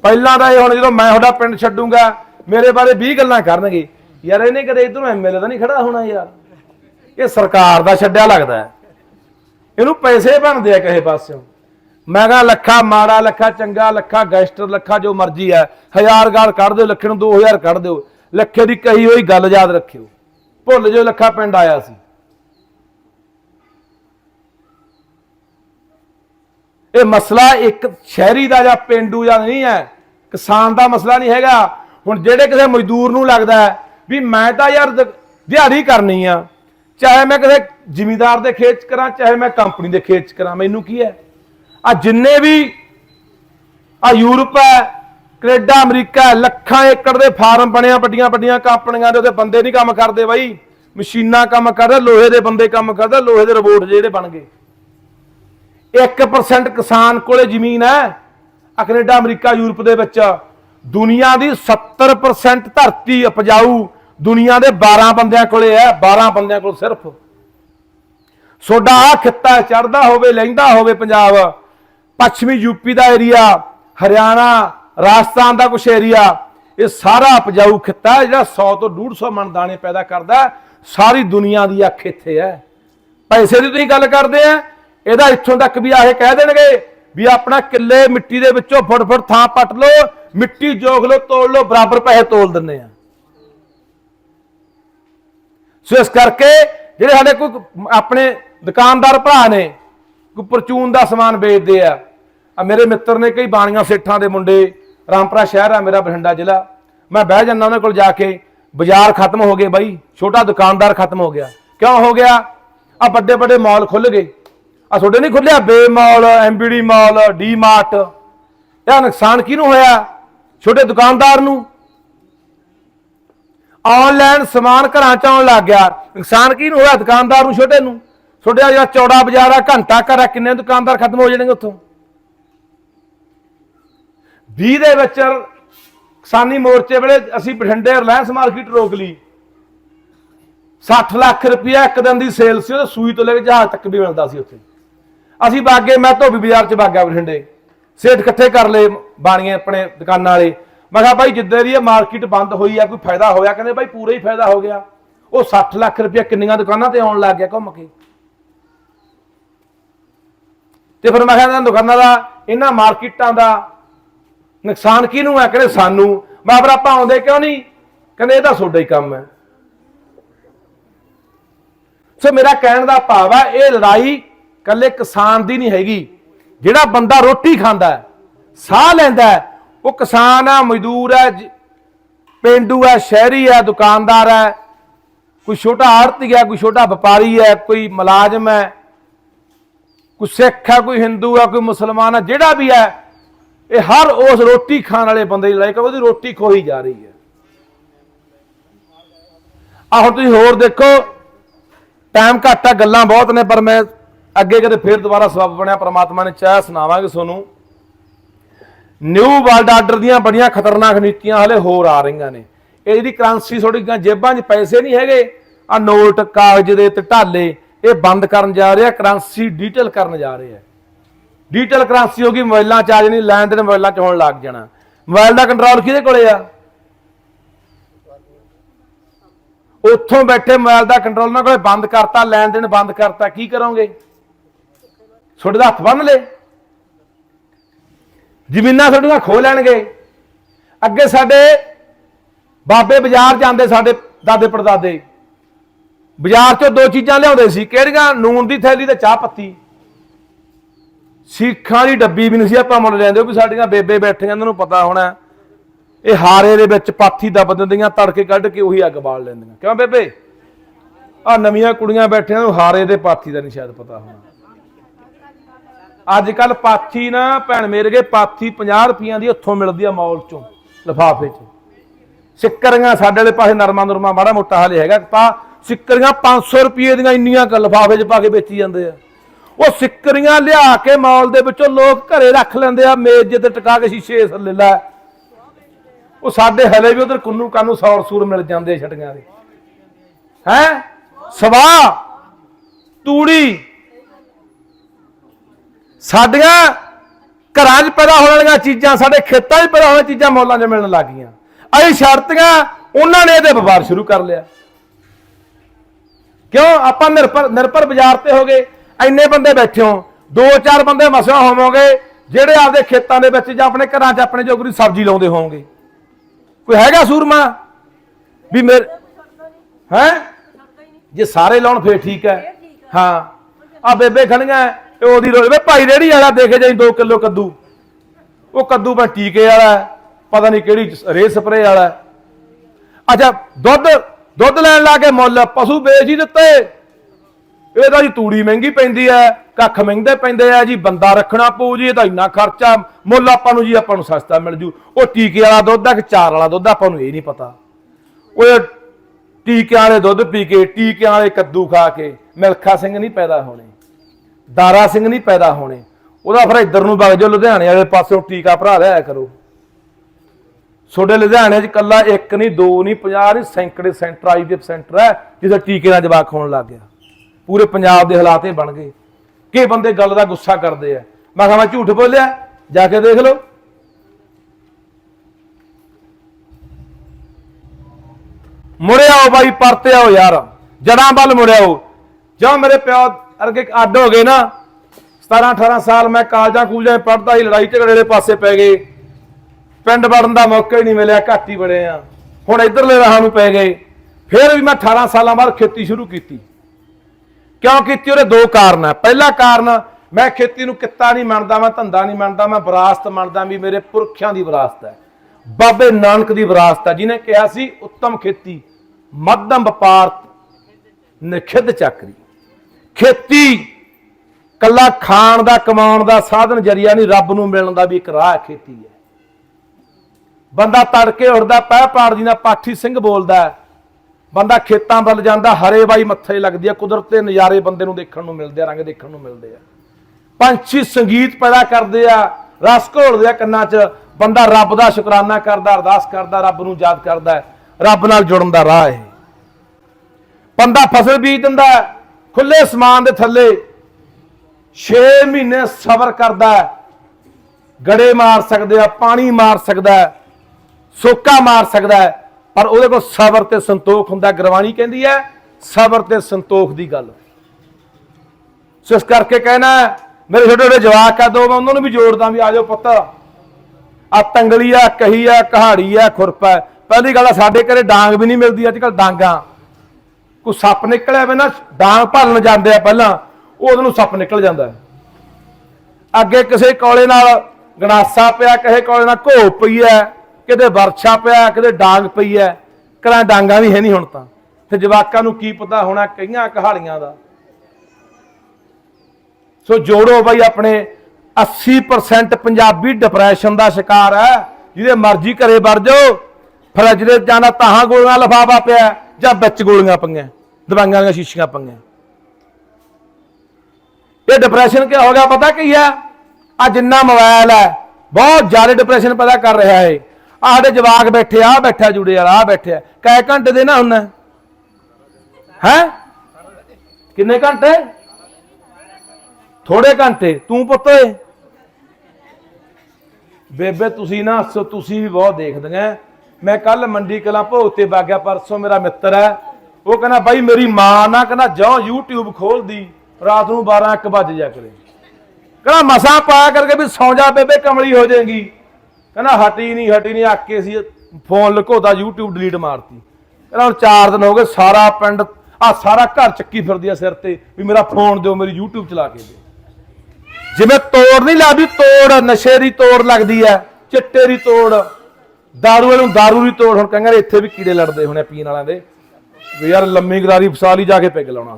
ਪਹਿਲਾਂ ਤਾਂ ਇਹ ਹੁਣ ਜਦੋਂ ਮੈਂ ਤੁਹਾਡਾ ਪਿੰਡ ਛੱਡੂੰਗਾ ਮੇਰੇ ਬਾਰੇ 20 ਗੱਲਾਂ ਕਰਨਗੇ। ਯਾਰ ਇਹਨੇ ਕਦੇ ਇਧਰੋਂ ਐਮਐਲਏ ਤਾਂ ਨਹੀਂ ਖੜਾ ਹੋਣਾ ਯਾਰ। ਇਹ ਸਰਕਾਰ ਦਾ ਛੱਡਿਆ ਲੱਗਦਾ ਹੈ। ਇਹਨੂੰ ਪੈਸੇ ਬਣਦੇ ਆ ਕਿਸੇ ਪਾਸਿਓਂ। ਮੈਂ ਕਹਾਂ ਲੱਖਾ ਮਾੜਾ, ਲੱਖਾ ਚੰਗਾ, ਲੱਖਾ ਗੈਸਟਰ ਲੱਖਾ ਜੋ ਮਰਜ਼ੀ ਹੈ ਹਜ਼ਾਰ ਗਾਲ ਕੱਢ ਦਿਓ, ਲੱਖੇ ਨੂੰ 2000 ਕੱਢ ਦਿਓ। ਲੱਖੇ ਦੀ ਕਹੀ ਹੋਈ ਗੱਲ ਯਾਦ ਰੱਖਿਓ। ਭੁੱਲ ਜੋ ਲੱਖਾ ਪਿੰਡ ਆਇਆ ਸੀ। ਇਹ ਮਸਲਾ ਇੱਕ ਸ਼ਹਿਰੀ ਦਾ ਜਾਂ ਪਿੰਡੂ ਜਾਂ ਨਹੀਂ ਹੈ। ਕਿਸਾਨ ਦਾ ਮਸਲਾ ਨਹੀਂ ਹੈਗਾ। ਹੁਣ ਜਿਹੜੇ ਕਿਸੇ ਮਜ਼ਦੂਰ ਨੂੰ ਲੱਗਦਾ ਵੀ ਮੈਂ ਤਾਂ ਯਾਰ ਦਿਹਾੜੀ ਕਰਨੀ ਆ। ਚਾਹੇ ਮੈਂ ਕਿਸੇ ਜ਼ਿਮੀਂਦਾਰ ਦੇ ਖੇਤ 'ਚ ਕਰਾਂ ਚਾਹੇ ਮੈਂ ਕੰਪਨੀ ਦੇ ਖੇਤ 'ਚ ਕਰਾਂ ਮੈਨੂੰ ਕੀ ਹੈ? ਆ ਜਿੰਨੇ ਵੀ ਆ ਯੂਰਪ ਹੈ ਕੈਨੇਡਾ ਅਮਰੀਕਾ ਹੈ, ਲੱਖਾਂ ਏਕੜ ਦੇ ਫਾਰਮ ਬਣਿਆ ਵੱਡੀਆਂ ਵੱਡੀਆਂ ਕੰਪਨੀਆਂ ਦੇ ਉਹਦੇ ਬੰਦੇ ਨਹੀਂ ਕੰਮ ਕਰਦੇ ਬਾਈ। ਮਸ਼ੀਨਾਂ ਕੰਮ ਕਰਦੇ ਲੋਹੇ ਦੇ ਬੰਦੇ ਕੰਮ ਕਰਦੇ ਲੋਹੇ ਦੇ ਰੋਬੋਟ ਜਿਹੜੇ ਬਣ ਗਏ। 1% ਕਿਸਾਨ ਕੋਲੇ ਜ਼ਮੀਨ ਹੈ ਆ ਕੈਨੇਡਾ ਅਮਰੀਕਾ ਯੂਰਪ ਦੇ ਵਿੱਚ। ਦੁਨੀਆ ਦੀ 70% ਧਰਤੀ ਉਪਜਾਊ। ਦੁਨੀਆ ਦੇ 12 ਬੰਦਿਆਂ ਕੋਲੇ ਹੈ 12 ਬੰਦਿਆਂ ਕੋਲ ਸਿਰਫ। ਸੋਡਾ ਆ ਖਿੱਤਾ ਚੜਦਾ ਹੋਵੇ, ਲੈਂਦਾ ਹੋਵੇ ਪੰਜਾਬ। ਪੱਛਮੀ ਯੂਪੀ ਦਾ ਏਰੀਆ ਹਰਿਆਣਾ, ਰਾਜਸਥਾਨ ਦਾ ਕੁਛ ਏਰੀਆ ਇਹ ਸਾਰਾ ਉਪਜਾਊ ਖਿੱਤਾ ਜਿਹੜਾ 100 ਤੋਂ 150 ਮਣ ਦਾਣੇ ਪੈਦਾ ਕਰਦਾ ਸਾਰੀ ਦੁਨੀਆ ਦੀ ਅੱਖ ਇੱਥੇ ਹੈ। ਪੈਸੇ ਦੀ ਤੁਸੀਂ ਗੱਲ ਕਰਦੇ ਆ, ਇਹਦਾ ਇੱਥੋਂ ਤੱਕ ਵੀ ਆਹੇ ਕਹਿ ਦੇਣਗੇ ਵੀ ਆਪਣਾ ਕਿੱਲੇ ਮਿੱਟੀ ਦੇ ਵਿੱਚੋਂ ਫੁੱਟ ਫੁੱਟ ਥਾਂ ਪੱਟ ਲਓ, ਮਿੱਟੀ ਜੋਖ ਲਓ, ਤੋੜ ਲਓ, ਬਰਾਬਰ ਪੈਸੇ ਤੋਲ ਦਿੰਨੇ ਆ। ਸੋ ਇਸ ਕਰਕੇ ਜਿਹੜੇ ਸਾਡੇ ਕੋਈ ਆਪਣੇ ਦੁਕਾਨਦਾਰ ਭਰਾ ਨੇ, ਕੋਈ ਪਰਚੂਨ ਦਾ ਸਮਾਨ ਵੇਚਦੇ ਆ। ਆ ਮੇਰੇ ਮਿੱਤਰ ਨੇ ਕਈ ਬਾਣੀਆਂ ਸੇਠਾਂ ਦੇ ਮੁੰਡੇ, ਰਾਮਪੁਰਾ ਸ਼ਹਿਰ ਆ, ਮੇਰਾ ਬਠਿੰਡਾ ਜ਼ਿਲ੍ਹਾ। ਮੈਂ ਬਹਿ ਜਾਂਦਾ ਉਹਨਾਂ ਕੋਲ ਜਾ ਕੇ, ਬਾਜ਼ਾਰ ਖਤਮ ਹੋ ਗਏ ਬਾਈ, ਛੋਟਾ ਦੁਕਾਨਦਾਰ ਖਤਮ ਹੋ ਗਿਆ। ਕਿਉਂ ਹੋ ਗਿਆ? ਆ ਵੱਡੇ ਵੱਡੇ ਮਾਲ ਖੁੱਲ ਗਏ। ਆ ਤੁਹਾਡੇ ਨਹੀਂ ਖੁੱਲਿਆ bay mall MBD mall, D Mart. ਇਹ ਨੁਕਸਾਨ ਕਿਹਨੂੰ ਹੋਇਆ? ਛੋਟੇ ਦੁਕਾਨਦਾਰ ਨੂੰ। ਆਨਲਾਈਨ ਸਮਾਨ ਘਰਾਂ ਚ ਆਉਣ ਲੱਗ ਗਿਆ। ਨੁਕਸਾਨ ਕਿਹਨੂੰ ਹੋਇਆ? ਦੁਕਾਨਦਾਰ ਨੂੰ, ਛੋਟੇ ਨੂੰ? ਛੋਟੇ ਜਿਹੜਾ ਚੌੜਾ ਬਾਜ਼ਾਰ ਆ, ਘੰਟਾ ਘਰ ਆ, ਕਿੰਨੇ ਦੁਕਾਨਦਾਰ ਖਤਮ ਹੋ ਜਾਣਗੇ ਉੱਥੋਂ? 20 ਦੇ ਵਿੱਚ ਕਿਸਾਨੀ ਮੋਰਚੇ ਵੇਲੇ ਅਸੀਂ ਬਠਿੰਡੇ ਰਿਲਾਇੰਸ ਮਾਰਕੀਟ ਰੋਕ ਲਈ। 60 ਲੱਖ ਰੁਪਇਆ ਇੱਕ ਦਿਨ ਦੀ ਸੇਲ ਸੀ ਉਹ ਸੂਈ ਤੋਂ ਲੈ ਕੇ ਜਹਾਜ਼ ਤੱਕ ਵੀ ਮਿਲਦਾ ਸੀ ਉੱਥੇ। ਅਸੀਂ ਬਾਗੇ, ਮੈਂ ਧੋਬੀ ਬਾਜ਼ਾਰ ਚ ਬਾਗਾ ਬਠਿੰਡੇ। ਸੇਠ ਇਕੱਠੇ ਕਰ ਲਏ ਬਾਣੀਆਂ ਆਪਣੇ ਦੁਕਾਨਾਂ ਵਾਲੇ। ਮੈਂ ਕਿਹਾ ਭਾਈ ਜਿੱਦੇ ਦੀ ਇਹ ਮਾਰਕੀਟ ਬੰਦ ਹੋਈ ਆ, ਕੋਈ ਫਾਇਦਾ ਹੋਇਆ? ਕਹਿੰਦੇ ਭਾਈ ਪੂਰਾ ਹੀ ਫਾਇਦਾ ਹੋ ਗਿਆ। ਉਹ 60 ਲੱਖ ਰੁਪਇਆ ਕਿੰਨੀਆਂ ਦੁਕਾਨਾਂ ਤੇ ਆਉਣ ਲੱਗ ਗਿਆ ਘੁੰਮ ਕੇ। ਤੇ ਫਿਰ ਮੈਂ ਕਿਹਾ ਇਹਨਾਂ ਦੁਕਾਨਾਂ ਦਾ, ਇਹਨਾਂ ਮਾਰਕੀਟਾਂ ਦਾ ਨੁਕਸਾਨ ਕਿਹਨੂੰ ਹੈ ਕਹਿੰਦੇ ਸਾਨੂੰ। ਮੈਂ ਫਿਰ ਆਪਾਂ ਆਉਂਦੇ ਕਿਉਂ ਨਹੀਂ? ਕਹਿੰਦੇ ਇਹ ਤਾਂ ਤੁਹਾਡਾ ਹੀ ਕੰਮ ਹੈ। ਸੋ ਮੇਰਾ ਕਹਿਣ ਦਾ ਭਾਵ ਹੈ ਇਹ ਲੜਾਈ ਕੱਲੇ ਕਿਸਾਨ ਦੀ ਨਹੀਂ ਹੈਗੀ। ਜਿਹੜਾ ਬੰਦਾ ਰੋਟੀ ਖਾਂਦਾ ਸਾਹ ਲੈਂਦਾ ਉਹ ਕਿਸਾਨ ਹੈ ਮਜ਼ਦੂਰ ਹੈ ਜ- ਪੇਂਡੂ ਹੈ ਸ਼ਹਿਰੀ ਹੈ ਦੁਕਾਨਦਾਰ ਹੈ ਕੋਈ ਛੋਟਾ ਆੜਤੀ ਹੈ ਕੋਈ ਛੋਟਾ ਵਪਾਰੀ ਹੈ ਕੋਈ ਮੁਲਾਜ਼ਮ ਹੈ ਕੋਈ ਸਿੱਖ ਹੈ ਕੋਈ ਹਿੰਦੂ ਹੈ ਕੋਈ ਮੁਸਲਮਾਨ ਹੈ ਜਿਹੜਾ ਵੀ ਹੈ ਇਹ ਹਰ ਉਸ ਰੋਟੀ ਖਾਣ ਵਾਲੇ ਬੰਦੇ ਦੀ ਲੜਾਈ ਕਿ ਉਹਦੀ ਰੋਟੀ ਖੋਈ ਜਾ ਰਹੀ ਹੈ। ਆ ਹੁਣ ਤੁਸੀਂ ਹੋਰ ਦੇਖੋ, ਟਾਈਮ ਘੱਟ ਆ, ਗੱਲਾਂ ਬਹੁਤ ਨੇ, ਪਰ ਮੈਂ ਅੱਗੇ ਕਦੇ ਫੇਰ ਦੁਬਾਰਾ ਸਬਬ ਬਣਿਆ, ਪ੍ਰਮਾਤਮਾ ਨੇ ਚਾਹ ਸੁਣਾਵਾਂਗੇ ਤੁਹਾਨੂੰ। ਨਿਊ ਵਰਲਡ ਆਰਡਰ ਦੀਆਂ ਬੜੀਆਂ ਖਤਰਨਾਕ ਨੀਤੀਆਂ ਹਲੇ ਹੋਰ ਆ ਰਹੀਆਂ ਨੇ। ਇਹ ਜਿਹੜੀ ਕਰੰਸੀ ਤੁਹਾਡੀਆਂ ਜੇਬਾਂ 'ਚ ਪੈਸੇ ਨਹੀਂ ਹੈਗੇ ਆ ਨੋਟ ਕਾਗਜ਼ ਦੇ ਤੇ ਢਾਲੇ, ਇਹ ਬੰਦ ਕਰਨ ਜਾ ਰਹੇ ਆ ਕਰੰਸੀ ਡਿਜੀਟਲ ਕਰਨ ਜਾ ਰਹੇ ਆ ਡਿਜੀਟਲ ਕਰੰਸੀ ਹੋ ਗਈ ਮੋਬਾਈਲਾਂ 'ਚ ਆ ਜਾਣੀ ਲੈਣ ਦੇਣ ਮੋਬਾਈਲਾਂ 'ਚ ਹੋਣ ਲੱਗ ਜਾਣਾ। ਮੋਬਾਈਲ ਦਾ ਕੰਟਰੋਲ ਕਿਹਦੇ ਕੋਲੇ ਆ? ਉੱਥੋਂ ਬੈਠੇ ਮੋਬਾਈਲ ਦਾ ਕੰਟਰੋਲ ਨਾ ਕੋਲੇ, ਬੰਦ ਕਰਤਾ ਲੈਣ ਦੇਣ ਬੰਦ ਕਰਤਾ, ਕੀ ਕਰੋਗੇ? ਤੁਹਾਡੇ ਦਾ ਹੱਥ ਬੰਨ ਲੇ ਜ਼ਮੀਨਾਂ ਤੁਹਾਡੀਆਂ ਖੋ ਲੈਣਗੇ। ਅੱਗੇ ਸਾਡੇ ਬਾਬੇ ਬਾਜ਼ਾਰ ਜਾਂਦੇ ਸਾਡੇ ਦਾਦੇ ਪੜਦਾਦੇ। ਬਾਜ਼ਾਰ ਚੋਂ ਦੋ ਚੀਜ਼ਾਂ ਲਿਆਉਂਦੇ ਸੀ, ਕਿਹੜੀਆਂ? ਨੂਨ ਦੀ ਥੈਲੀ ਤੇ ਚਾਹ ਪੱਤੀ। ਸਿੱਖਾਂ ਦੀ ਡੱਬੀ ਵੀ ਨਹੀਂ ਸੀ, ਆਪਾਂ ਮੁੱਲ ਲੈਂਦੇ, ਉਹ ਵੀ ਸਾਡੀਆਂ ਬੇਬੇ ਬੈਠੀਆਂ ਇਹਨਾਂ ਨੂੰ ਪਤਾ ਹੋਣਾ। ਇਹ ਹਾਰੇ ਦੇ ਵਿੱਚ ਪਾਥੀ ਦੱਬ ਦਿੰਦੀਆਂ, ਤੜਕੇ ਕੱਢ ਕੇ ਉਹੀ ਅੱਗ ਬਾਲ ਲੈਂਦੀਆਂ। ਕਿਉਂ ਬੇਬੇ? ਆ ਨਵੀਆਂ ਕੁੜੀਆਂ ਬੈਠੀਆਂ ਨੂੰ ਹਾਰੇ ਦੇ ਪਾਥੀ ਦਾ ਨਹੀਂ ਸ਼ਾਇਦ ਪਤਾ ਹੋਣਾ। ਅੱਜ ਕੱਲ ਪਾਥੀ ਨਾ ਭੈਣ ਮੇਰੇ ਕੇ, ਪਾਥੀ 50 ਰੁਪਈਆਂ ਦੀ ਉੱਥੋਂ ਮਿਲਦੀ ਆ ਮਾਲ ਚੋਂ, ਲਿਫਾਫੇ 'ਚ। ਸਿੱਕਰੀਆਂ ਸਾਡੇ ਵਾਲੇ ਪਾਸੇ ਨਰਮਾ ਨਰਮਾ ਮਾੜਾ ਮੋਟਾ ਹਾਲੇ ਹੈਗਾ ਪਾ ਸਿੱਕਰੀਆਂ 500 ਰੁਪਏ ਦੀਆਂ ਇੰਨੀਆਂ ਕ ਲਿਫਾਫੇ 'ਚ ਪਾ ਕੇ ਵੇਚੀ ਜਾਂਦੇ ਆ। ਉਹ ਸਿੱਕਰੀਆਂ ਲਿਆ ਕੇ ਮਾਲ ਦੇ ਵਿੱਚੋਂ ਲੋਕ ਘਰੇ ਰੱਖ ਲੈਂਦੇ ਆ, ਮੇਜ਼ ਤੇ ਟਿਕਾ ਕੇ ਸ਼ੀਸ਼ੇ ਥੱਲੇ ਲੈ। ਉਹ ਸਾਡੇ ਹਲੇ ਵੀ ਉਧਰ ਕੁੰਨੂ ਕਾਨੂੰ ਸੌਰ ਸੂਰ ਮਿਲ ਜਾਂਦੇ ਆ ਛਟੀਆਂ ਦੇ। ਹੈ? ਸਵਾ, ਤੂੜੀ। ਸਾਡੀਆਂ ਘਰਾਂ 'ਚ ਪੈਦਾ ਹੋਣ ਵਾਲੀਆਂ ਚੀਜ਼ਾਂ ਸਾਡੇ ਖੇਤਾਂ 'ਚ ਪੈਦਾ ਹੋਣ ਵਾਲੀਆਂ ਚੀਜ਼ਾਂ ਮੌਲਾਂ 'ਚ ਮਿਲਣ ਲੱਗ ਗਈਆਂ। ਅਸੀਂ ਸ਼ਰਤੀਆਂ ਉਹਨਾਂ ਨੇ ਇਹਦੇ ਵਪਾਰ ਸ਼ੁਰੂ ਕਰ ਲਿਆ। ਕਿਉਂ? ਆਪਾਂ ਨਿਰਭਰ ਨਿਰਭਰ ਬਾਜ਼ਾਰ ਤੇ ਹੋ ਗਏ ਇੰਨੇ ਬੰਦੇ ਬੈਠੇ ਹੋ ਦੋ ਚਾਰ ਬੰਦੇ ਮਸਾ ਹੋਵੋਗੇ ਜਿਹੜੇ ਆਪਦੇ ਖੇਤਾਂ ਦੇ ਵਿੱਚ ਜਾਂ ਆਪਣੇ ਘਰਾਂ 'ਚ ਆਪਣੇ ਜੋਗਰੀ ਸਬਜ਼ੀ ਲਾਉਂਦੇ ਹੋਵੋਗੇ। ਕੋਈ ਹੈਗਾ ਸੂਰਮਾ? ਵੀ ਮੇਰੇ ਹੈ? ਜੇ ਸਾਰੇ ਲਾਉਣ ਫੇਰ ਠੀਕ ਹੈ। ਹਾਂ। ਆ ਬੇਬੇ ਖਣੀਆਂ ਤੇ ਉਹਦੀ ਰੋਜ਼ ਵੇ ਭਾਈ ਰੇੜੀ ਵਾਲਾ ਦੇਖੇ ਜਾਈ 2 ਕਿਲੋ ਕੱਦੂ। ਉਹ ਕੱਦੂ ਬਾ ਟੀਕੇ ਵਾਲਾ ਪਤਾ ਨਹੀਂ ਕਿਹੜੀ ਰੇ ਸਪਰੇ ਵਾਲਾ ਅੱਛਾ, ਦੁੱਧ ਦੁੱਧ ਲੈਣ ਲਾ ਕੇ ਮੁੱਲ, ਪਸ਼ੂ ਵੇਚ ਹੀ ਦਿੱਤੇ। ਇਹਦਾ ਜੀ ਤੂੜੀ ਮਹਿੰਗੀ ਪੈਂਦੀ ਹੈ, ਕੱਖ ਮਹਿੰਦੇ ਪੈਂਦੇ ਆ ਜੀ, ਬੰਦਾ ਰੱਖਣਾ ਪਊ ਜੀ, ਇਹ ਤਾਂ ਇੰਨਾ ਖਰਚਾ, ਮੁੱਲ ਆਪਾਂ ਨੂੰ ਜੀ, ਆਪਾਂ ਨੂੰ ਸਸਤਾ ਮਿਲ ਜੂ। ਉਹ ਟੀਕੇ ਵਾਲਾ ਦੁੱਧ ਆ ਕਿ ਚਾਰ ਵਾਲਾ ਦੁੱਧ ਆਪਾਂ ਨੂੰ ਇਹ ਨਹੀਂ ਪਤਾ। ਉਹ ਟੀਕਿਆਂ ਵਾਲੇ ਦੁੱਧ ਪੀ ਕੇ, ਟੀਕਿਆਂ ਵਾਲੇ ਕੱਦੂ ਖਾ ਕੇ ਮਿਲਖਾ ਸਿੰਘ ਨਹੀਂ ਪੈਦਾ ਹੋਣੇ। ਦਾਰਾ ਸਿੰਘ ਨਹੀਂ ਪੈਦਾ ਹੋਣੇ। ਉਹਦਾ ਫਿਰ ਇੱਧਰ ਨੂੰ ਵਗ ਜਾਓ, ਲੁਧਿਆਣੇ ਵਾਲੇ ਪਾਸਿਓਂ ਟੀਕਾ ਭਰਾ ਲਿਆ ਕਰੋ। ਛੋਡੇ ਲੁਧਿਆਣੇ 'ਚ ਕੱਲਾ ਇੱਕ ਨਹੀਂ, ਦੋ ਨਹੀਂ 50 ਨਹੀਂ, ਸੈਂਕੜੇ ਸੈਂਟਰ, ਆਈਵੀਐਫ ਸੈਂਟਰ ਹੈ ਜਿੱਥੇ ਟੀਕੇ ਦਾ ਜਵਾਕ ਹੋਣ ਲੱਗ ਗਿਆ। ਪੂਰੇ ਪੰਜਾਬ ਦੇ ਹਾਲਾਤ ਇਹ ਬਣ ਗਏ। ਕਿ ਬੰਦੇ ਗੱਲ ਦਾ ਗੁੱਸਾ ਕਰਦੇ ਆ। ਮੈਂ ਕਿਹਾ ਮੈਂ ਝੂਠ ਬੋਲਿਆ? ਜਾ ਕੇ ਦੇਖ ਲਓ। ਮੁੜਿਆ ਆਓ ਬਾਈ ਪਰਤੇ ਆਓ ਯਾਰ। ਜੜਾਂ ਵੱਲ ਮੁੜਿਆ ਆਓ। ਜਾਂ ਮੇਰੇ ਪਿਓ ਅਰਗੇ ਅੱਡ ਹੋ ਗਏ ਨਾ। 17 18 ਸਾਲ ਮੈਂ ਕਾਲਜਾਂ ਕੂਲਜਾਂ ਪੜਦਾ ਸੀ, ਲੜਾਈ ਝਗੜੇ ਦੇ ਪਾਸੇ ਪੈ ਗਏ। ਪਿੰਡ ਵੜਨ ਦਾ ਮੌਕਾ ਹੀ ਨਹੀਂ ਮਿਲਿਆ, ਘੱਟ ਹੀ ਬੜੇ ਆ। ਹੁਣ ਇਧਰਲੇ ਰਾਹਾਂ ਨੂੰ ਪੈ ਗਏ। ਫਿਰ ਵੀ ਮੈਂ 18 ਸਾਲਾਂ ਬਾਅਦ ਖੇਤੀ ਸ਼ੁਰੂ ਕੀਤੀ। ਕਿਉਂ ਕੀਤੀ? ਉਹਦੇ ਦੋ ਕਾਰਨ ਆ। ਪਹਿਲਾ ਕਾਰਨ, ਮੈਂ ਖੇਤੀ ਨੂੰ ਕਿੱਤਾ ਨਹੀਂ ਮੰਨਦਾ, ਮੈਂ ਧੰਦਾ ਨਹੀਂ ਮੰਨਦਾ, ਮੈਂ ਵਿਰਾਸਤ ਮੰਨਦਾ ਵੀ ਮੇਰੇ ਪੁਰਖਿਆਂ ਦੀ ਵਿਰਾਸਤ ਹੈ। ਬਾਬੇ ਨਾਨਕ ਦੀ ਵਿਰਾਸਤ ਹੈ। ਜਿਹਨੇ ਕਿਹਾ ਸੀ, ਉੱਤਮ ਖੇਤੀ, ਮੱਧਮ ਵਪਾਰ, ਨਿਖਿਧ ਚੱਕਰੀ। ਖੇਤੀ, ਕੱਲਾ ਖਾਣ ਦਾ, ਕਮਾਉਣ ਦਾ ਸਾਧਨ ਜਰੀਆ ਨਹੀਂ, ਰੱਬ ਨੂੰ ਮਿਲਣ ਦਾ ਵੀ ਇੱਕ ਰਾਹ ਖੇਤੀ ਹੈ। ਬੰਦਾ ਤੜਕੇ ਉੱਠਦਾ, ਪੈ ਪਾੜ ਜੀ ਨਾਲ ਪਾਠੀ ਸਿੰਘ ਬੋਲਦਾ ਬੰਦਾ ਖੇਤਾਂ ਵੱਲ ਜਾਂਦਾ, ਹਰੇ ਬਾਈ ਮੱਥੇ ਲੱਗਦੀ ਆ ਕੁਦਰਤ ਦੇ ਨਜ਼ਾਰੇ ਬੰਦੇ ਨੂੰ ਦੇਖਣ ਨੂੰ ਮਿਲਦੇ ਆ, ਰੰਗ ਦੇਖਣ ਨੂੰ ਮਿਲਦੇ ਆ। ਪੰਛੀ ਸੰਗੀਤ ਪੈਦਾ ਕਰਦੇ ਆ, ਰਸ ਘੋਲਦੇ ਆ ਕੰਨਾਂ 'ਚ, ਬੰਦਾ ਰੱਬ ਦਾ ਸ਼ੁਕਰਾਨਾ ਕਰਦਾ, ਅਰਦਾਸ ਕਰਦਾ, ਰੱਬ ਨੂੰ ਯਾਦ ਕਰਦਾ ਰੱਬ ਨਾਲ ਜੁੜਨ ਦਾ ਰਾਹ ਹੈ ਬੰਦਾ ਫਸਲ ਬੀਜ ਦਿੰਦਾ ਖੁੱਲੇ ਸਮਾਨ ਦੇ ਥੱਲੇ 6 ਮਹੀਨੇ ਸਬਰ ਕਰਦਾ ਗੜੇ ਮਾਰ ਸਕਦੇ ਆ ਪਾਣੀ ਮਾਰ ਸਕਦਾ ਸੋਕਾ ਮਾਰ ਸਕਦਾ ਪਰ ਉਹਦੇ ਕੋਲ ਸਬਰ ਤੇ ਸੰਤੋਖ ਹੁੰਦਾ ਗੁਰਬਾਣੀ ਕਹਿੰਦੀ ਹੈ, ਸਬਰ ਤੇ ਸੰਤੋਖ ਦੀ ਗੱਲ। ਸੋ ਇਸ ਕਰਕੇ ਕਹਿਣਾ ਮੇਰੇ ਛੋਟੇ ਛੋਟੇ ਜਵਾਕ ਆ, ਦੋ ਮੈਂ ਉਹਨਾਂ ਨੂੰ ਵੀ ਜੋੜਦਾ ਵੀ ਆ ਜਾਓ ਪੁੱਤ। ਆ ਤੰਗਲੀ ਆ, ਕਹੀ ਆ, ਕਹਾੜੀ ਆ, ਖੁਰਪਾ ਹੈ। ਪਹਿਲੀ ਗੱਲ ਸਾਡੇ ਘਰੇ ਡਾਂਗ ਵੀ ਨਹੀਂ ਮਿਲਦੀ, ਅੱਜ ਕੱਲ ਡਾਂਗਾ। ਕੋਈ ਸੱਪ ਨਿਕਲਿਆ ਵੇ ਨਾ, ਡਾਂਗ ਭਰਨ ਜਾਂਦੇ ਆ ਪਹਿਲਾਂ ਉਹਦੇ ਨੂੰ ਸੱਪ ਨਿਕਲ ਜਾਂਦਾ ਅੱਗੇ ਕਿਸੇ ਕੋਲੇ ਨਾਲ ਗਣਾਸਾ ਪਿਆ, ਕਿਸੇ ਕੋਲੇ ਨਾਲ ਘੋ ਪਈ ਐ ਕਿਤੇ ਵਰਛਾ ਪਿਆ, ਕਿਤੇ ਡਾਂਗ ਪਈ ਐ ਕਰਾਂ ਡਾਂਗਾ ਵੀ ਹੈ ਨਹੀਂ ਹੁਣ ਤਾਂ। ਤੇ ਜਵਾਕਾਂ ਨੂੰ ਕੀ ਪਤਾ ਹੋਣਾ ਕਈਆਂ ਕਹਾਣੀਆਂ ਦਾ। ਸੋ ਜੋੜੋ ਬਾਈ ਆਪਣੇ 80% ਪੰਜਾਬੀ ਡਿਪਰੈਸ਼ਨ ਦਾ ਸ਼ਿਕਾਰ ਹੈ, ਜਿਹਦੇ ਮਰਜ਼ੀ ਘਰੇ ਵੜ ਜਾਓ, ਫਰਿੱਜ ਦੇ ਜਾਣਾ ਤਾਹਾਂ ਗੋਲਾਂ ਲਫਾਫਾ ਪਿਆ ਜਾਂ ਵਿੱਚ ਗੋਲੀਆਂ ਪਈਆਂ ਦਵਾਈਆਂ ਦੀਆਂ ਸ਼ੀਸ਼ੀਆਂ ਪਈਆਂ ਇਹ ਡਿਪਰੈਸ਼ਨ ਕੀ ਹੋ ਗਿਆ? ਪਤਾ ਕੀ ਹੈ? ਆ ਜਿੰਨਾ ਮੋਬਾਈਲ ਹੈ, ਬਹੁਤ ਜ਼ਿਆਦਾ ਡਿਪਰੈਸ਼ਨ ਪੈਦਾ ਕਰ ਰਿਹਾ ਹੈ ਆਹੜੇ ਜਵਾਕ ਬੈਠੇ ਆ ਬੈਠਾ ਜੁੜੇ ਵਾਲਾ ਆ ਬੈਠਿਆ ਕੈ ਘੰਟੇ ਦੇ ਨਾ ਹੁੰਨਾ ਹੈ? ਕਿੰਨੇ ਘੰਟੇ? ਥੋੜੇ ਘੰਟੇ। ਤੂੰ ਪੁੱਤ ਓਏ। ਬੇਬੇ, ਤੁਸੀਂ ਨਾ ਤੁਸੀਂ ਵੀ ਬਹੁਤ ਦੇਖਦੀਆਂ ਮੈਂ ਕੱਲ ਮੰਡੀ ਕਲਾਂ ਭੋਗ ਤੇ ਬਾਗਿਆ, ਪਰਸੋਂ ਮੇਰਾ ਮਿੱਤਰ ਹੈ। ਉਹ ਕਹਿੰਦਾ, ਬਾਈ, ਮੇਰੀ ਮਾਂ ਨਾ ਕਹਿੰਦਾ ਜਾ YouTube ਖੋਲਦੀ, ਰਾਤ ਨੂੰ 12 1 ਵਜ ਜਾ ਕਰੇ। ਕਹਿੰਦਾ, ਮਸਾਂ ਪਾਇਆ ਕਰਕੇ ਵੀ ਸੌਂ ਜਾ ਬੇਬੇ, ਕਮਲੀ ਹੋ ਜਾਏਗੀ। ਕਹਿੰਦਾ, ਹਟੀ ਨਹੀਂ ਹਟੀ ਨਹੀਂ, ਆਕੇ ਸੀ ਫੋਨ ਲੁਕੋਦਾ YouTube ਡਿਲੀਟ ਮਾਰਤੀ। ਕਹਿੰਦਾ, ਹੁਣ 4 ਦਿਨ ਹੋ ਗਏ, ਸਾਰਾ ਪਿੰਡ, ਆ ਸਾਰਾ ਘਰ ਚੱਕੀ ਫਿਰਦੀ ਆ ਸਿਰ ਤੇ, ਵੀ ਮੇਰਾ ਫੋਨ ਦਿਓ, ਮੇਰੀ YouTube ਚਲਾ ਕੇ ਦਿਓ। ਜਿਵੇਂ ਤੋੜ ਨਹੀਂ ਲੱਗਦੀ, ਤੋੜ, ਨਸ਼ੇ ਦੀ ਤੋੜ ਲੱਗਦੀ ਹੈ, ਚਿੱਟੇ ਦੀ ਤੋੜ। ਦਾਰੂ ਨੂੰ ਦਾਰੂ ਦੀ ਤੋੜ, ਹੁਣ ਕਹਿੰਗੇ ਇੱਥੇ ਵੀ ਕੀੜੇ ਲੜਦੇ ਹੋਣੇ ਪੀਣ ਵਾਲਿਆਂ ਦੇ। ਵੀ ਯਾਰ ਲੰਮੀ ਗਰਾਰੀ ਫਸਾਲੀ ਜਾ ਕੇ ਪੈਗ ਲਾਉਣਾ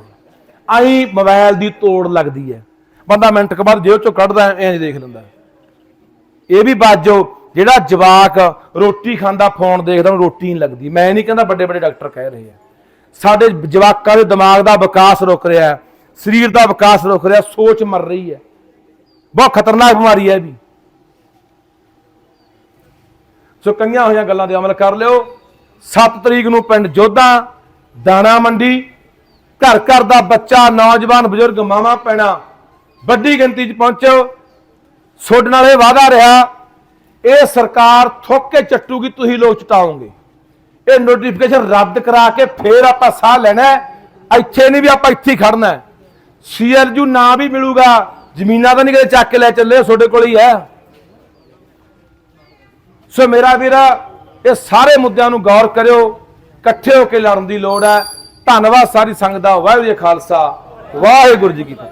ਆਈ ਮੋਬਾਈਲ ਦੀ ਤੋੜ ਲੱਗਦੀ ਹੈ। ਬੰਦਾ ਮਿੰਟ ਕ ਬਾਅਦ ਜੇਬ ਚੋਂ ਕੱਢਦਾ ਐਂ ਦੇਖ ਲੈਂਦਾ ਇਹ ਵੀ ਬਾਜੋ ਜਿਹੜਾ ਜਵਾਕ ਰੋਟੀ ਖਾਂਦਾ, ਫੋਨ ਦੇਖਦਾ, ਉਹਨੂੰ ਰੋਟੀ ਨਹੀਂ ਲੱਗਦੀ। ਮੈਂ ਨਹੀਂ ਕਹਿੰਦਾ ਵੱਡੇ ਵੱਡੇ ਡਾਕਟਰ ਕਹਿ ਰਹੇ ਆ। ਸਾਡੇ ਜਵਾਕਾਂ ਦੇ ਦਿਮਾਗ ਦਾ ਵਿਕਾਸ ਰੁਕ ਰਿਹਾ ਸਰੀਰ ਦਾ ਵਿਕਾਸ ਰੁਕ ਰਿਹਾ ਸੋਚ ਮਰ ਰਹੀ ਹੈ। ਬਹੁਤ ਖਤਰਨਾਕ ਬਿਮਾਰੀ ਹੈ ਇਹ ਵੀ। ਸੋ ਕਈਆਂ ਹੋਈਆਂ ਗੱਲਾਂ ਦੇ ਅਮਲ ਕਰ ਲਿਓ। 7 ਤਰੀਕ ਨੂੰ ਪਿੰਡ ਜੋਧਾ, ਦਾਣਾ ਮੰਡੀ, ਘਰ ਘਰ ਦਾ ਬੱਚਾ, ਨੌਜਵਾਨ ਬਜ਼ੁਰਗ ਮਾਵਾ ਪੈਣਾ। ਵੱਡੀ ਗਿਣਤੀ 'ਚ ਪਹੁੰਚੋ। ਤੁਹਾਡੇ ਨਾਲ ਇਹ ਵਾਅਦਾ ਰਿਹਾ, ਇਹ ਸਰਕਾਰ ਥੁੱਕ ਕੇ ਚੱਟੂਗੀ, ਤੁਸੀਂ ਲੋਕ ਚਟਾਓਗੇ। ਇਹ ਨੋਟੀਫਿਕੇਸ਼ਨ ਰੱਦ ਕਰਾ ਕੇ ਫੇਰ ਆਪਾਂ ਸਾਹ ਲੈਣਾ ਇੱਥੇ ਨਹੀਂ ਵੀ ਆਪਾਂ ਇੱਥੇ ਹੀ ਖੜਨਾ ਹੈ। ਨਾ ਵੀ ਮਿਲੂਗਾ, ਜ਼ਮੀਨਾਂ ਤਾਂ ਨਹੀਂ ਕਿਤੇ ਚੱਕ ਕੇ ਲੈ ਚੱਲੇ ਤੁਹਾਡੇ ਕੋਲ ਹੀ ਹੈ। ਸੋ ਮੇਰਾ ਵੀਰਾ, ਇਹ ਸਾਰੇ ਮੁੱਦਿਆਂ ਨੂੰ ਗੌਰ ਕਰਿਓ। ਇਕੱਠੇ ਹੋ ਕੇ ਲੜਨ ਦੀ ਲੋੜ ਹੈ। ਧੰਨਵਾਦ ਸਾਰੀ ਸੰਗਤ ਦਾ। ਵਾਹਿਗੁਰੂ ਜੀ ਖਾਲਸਾ। ਵਾਹਿਗੁਰੂ ਜੀ ਕੀ ਫਤਿਹ।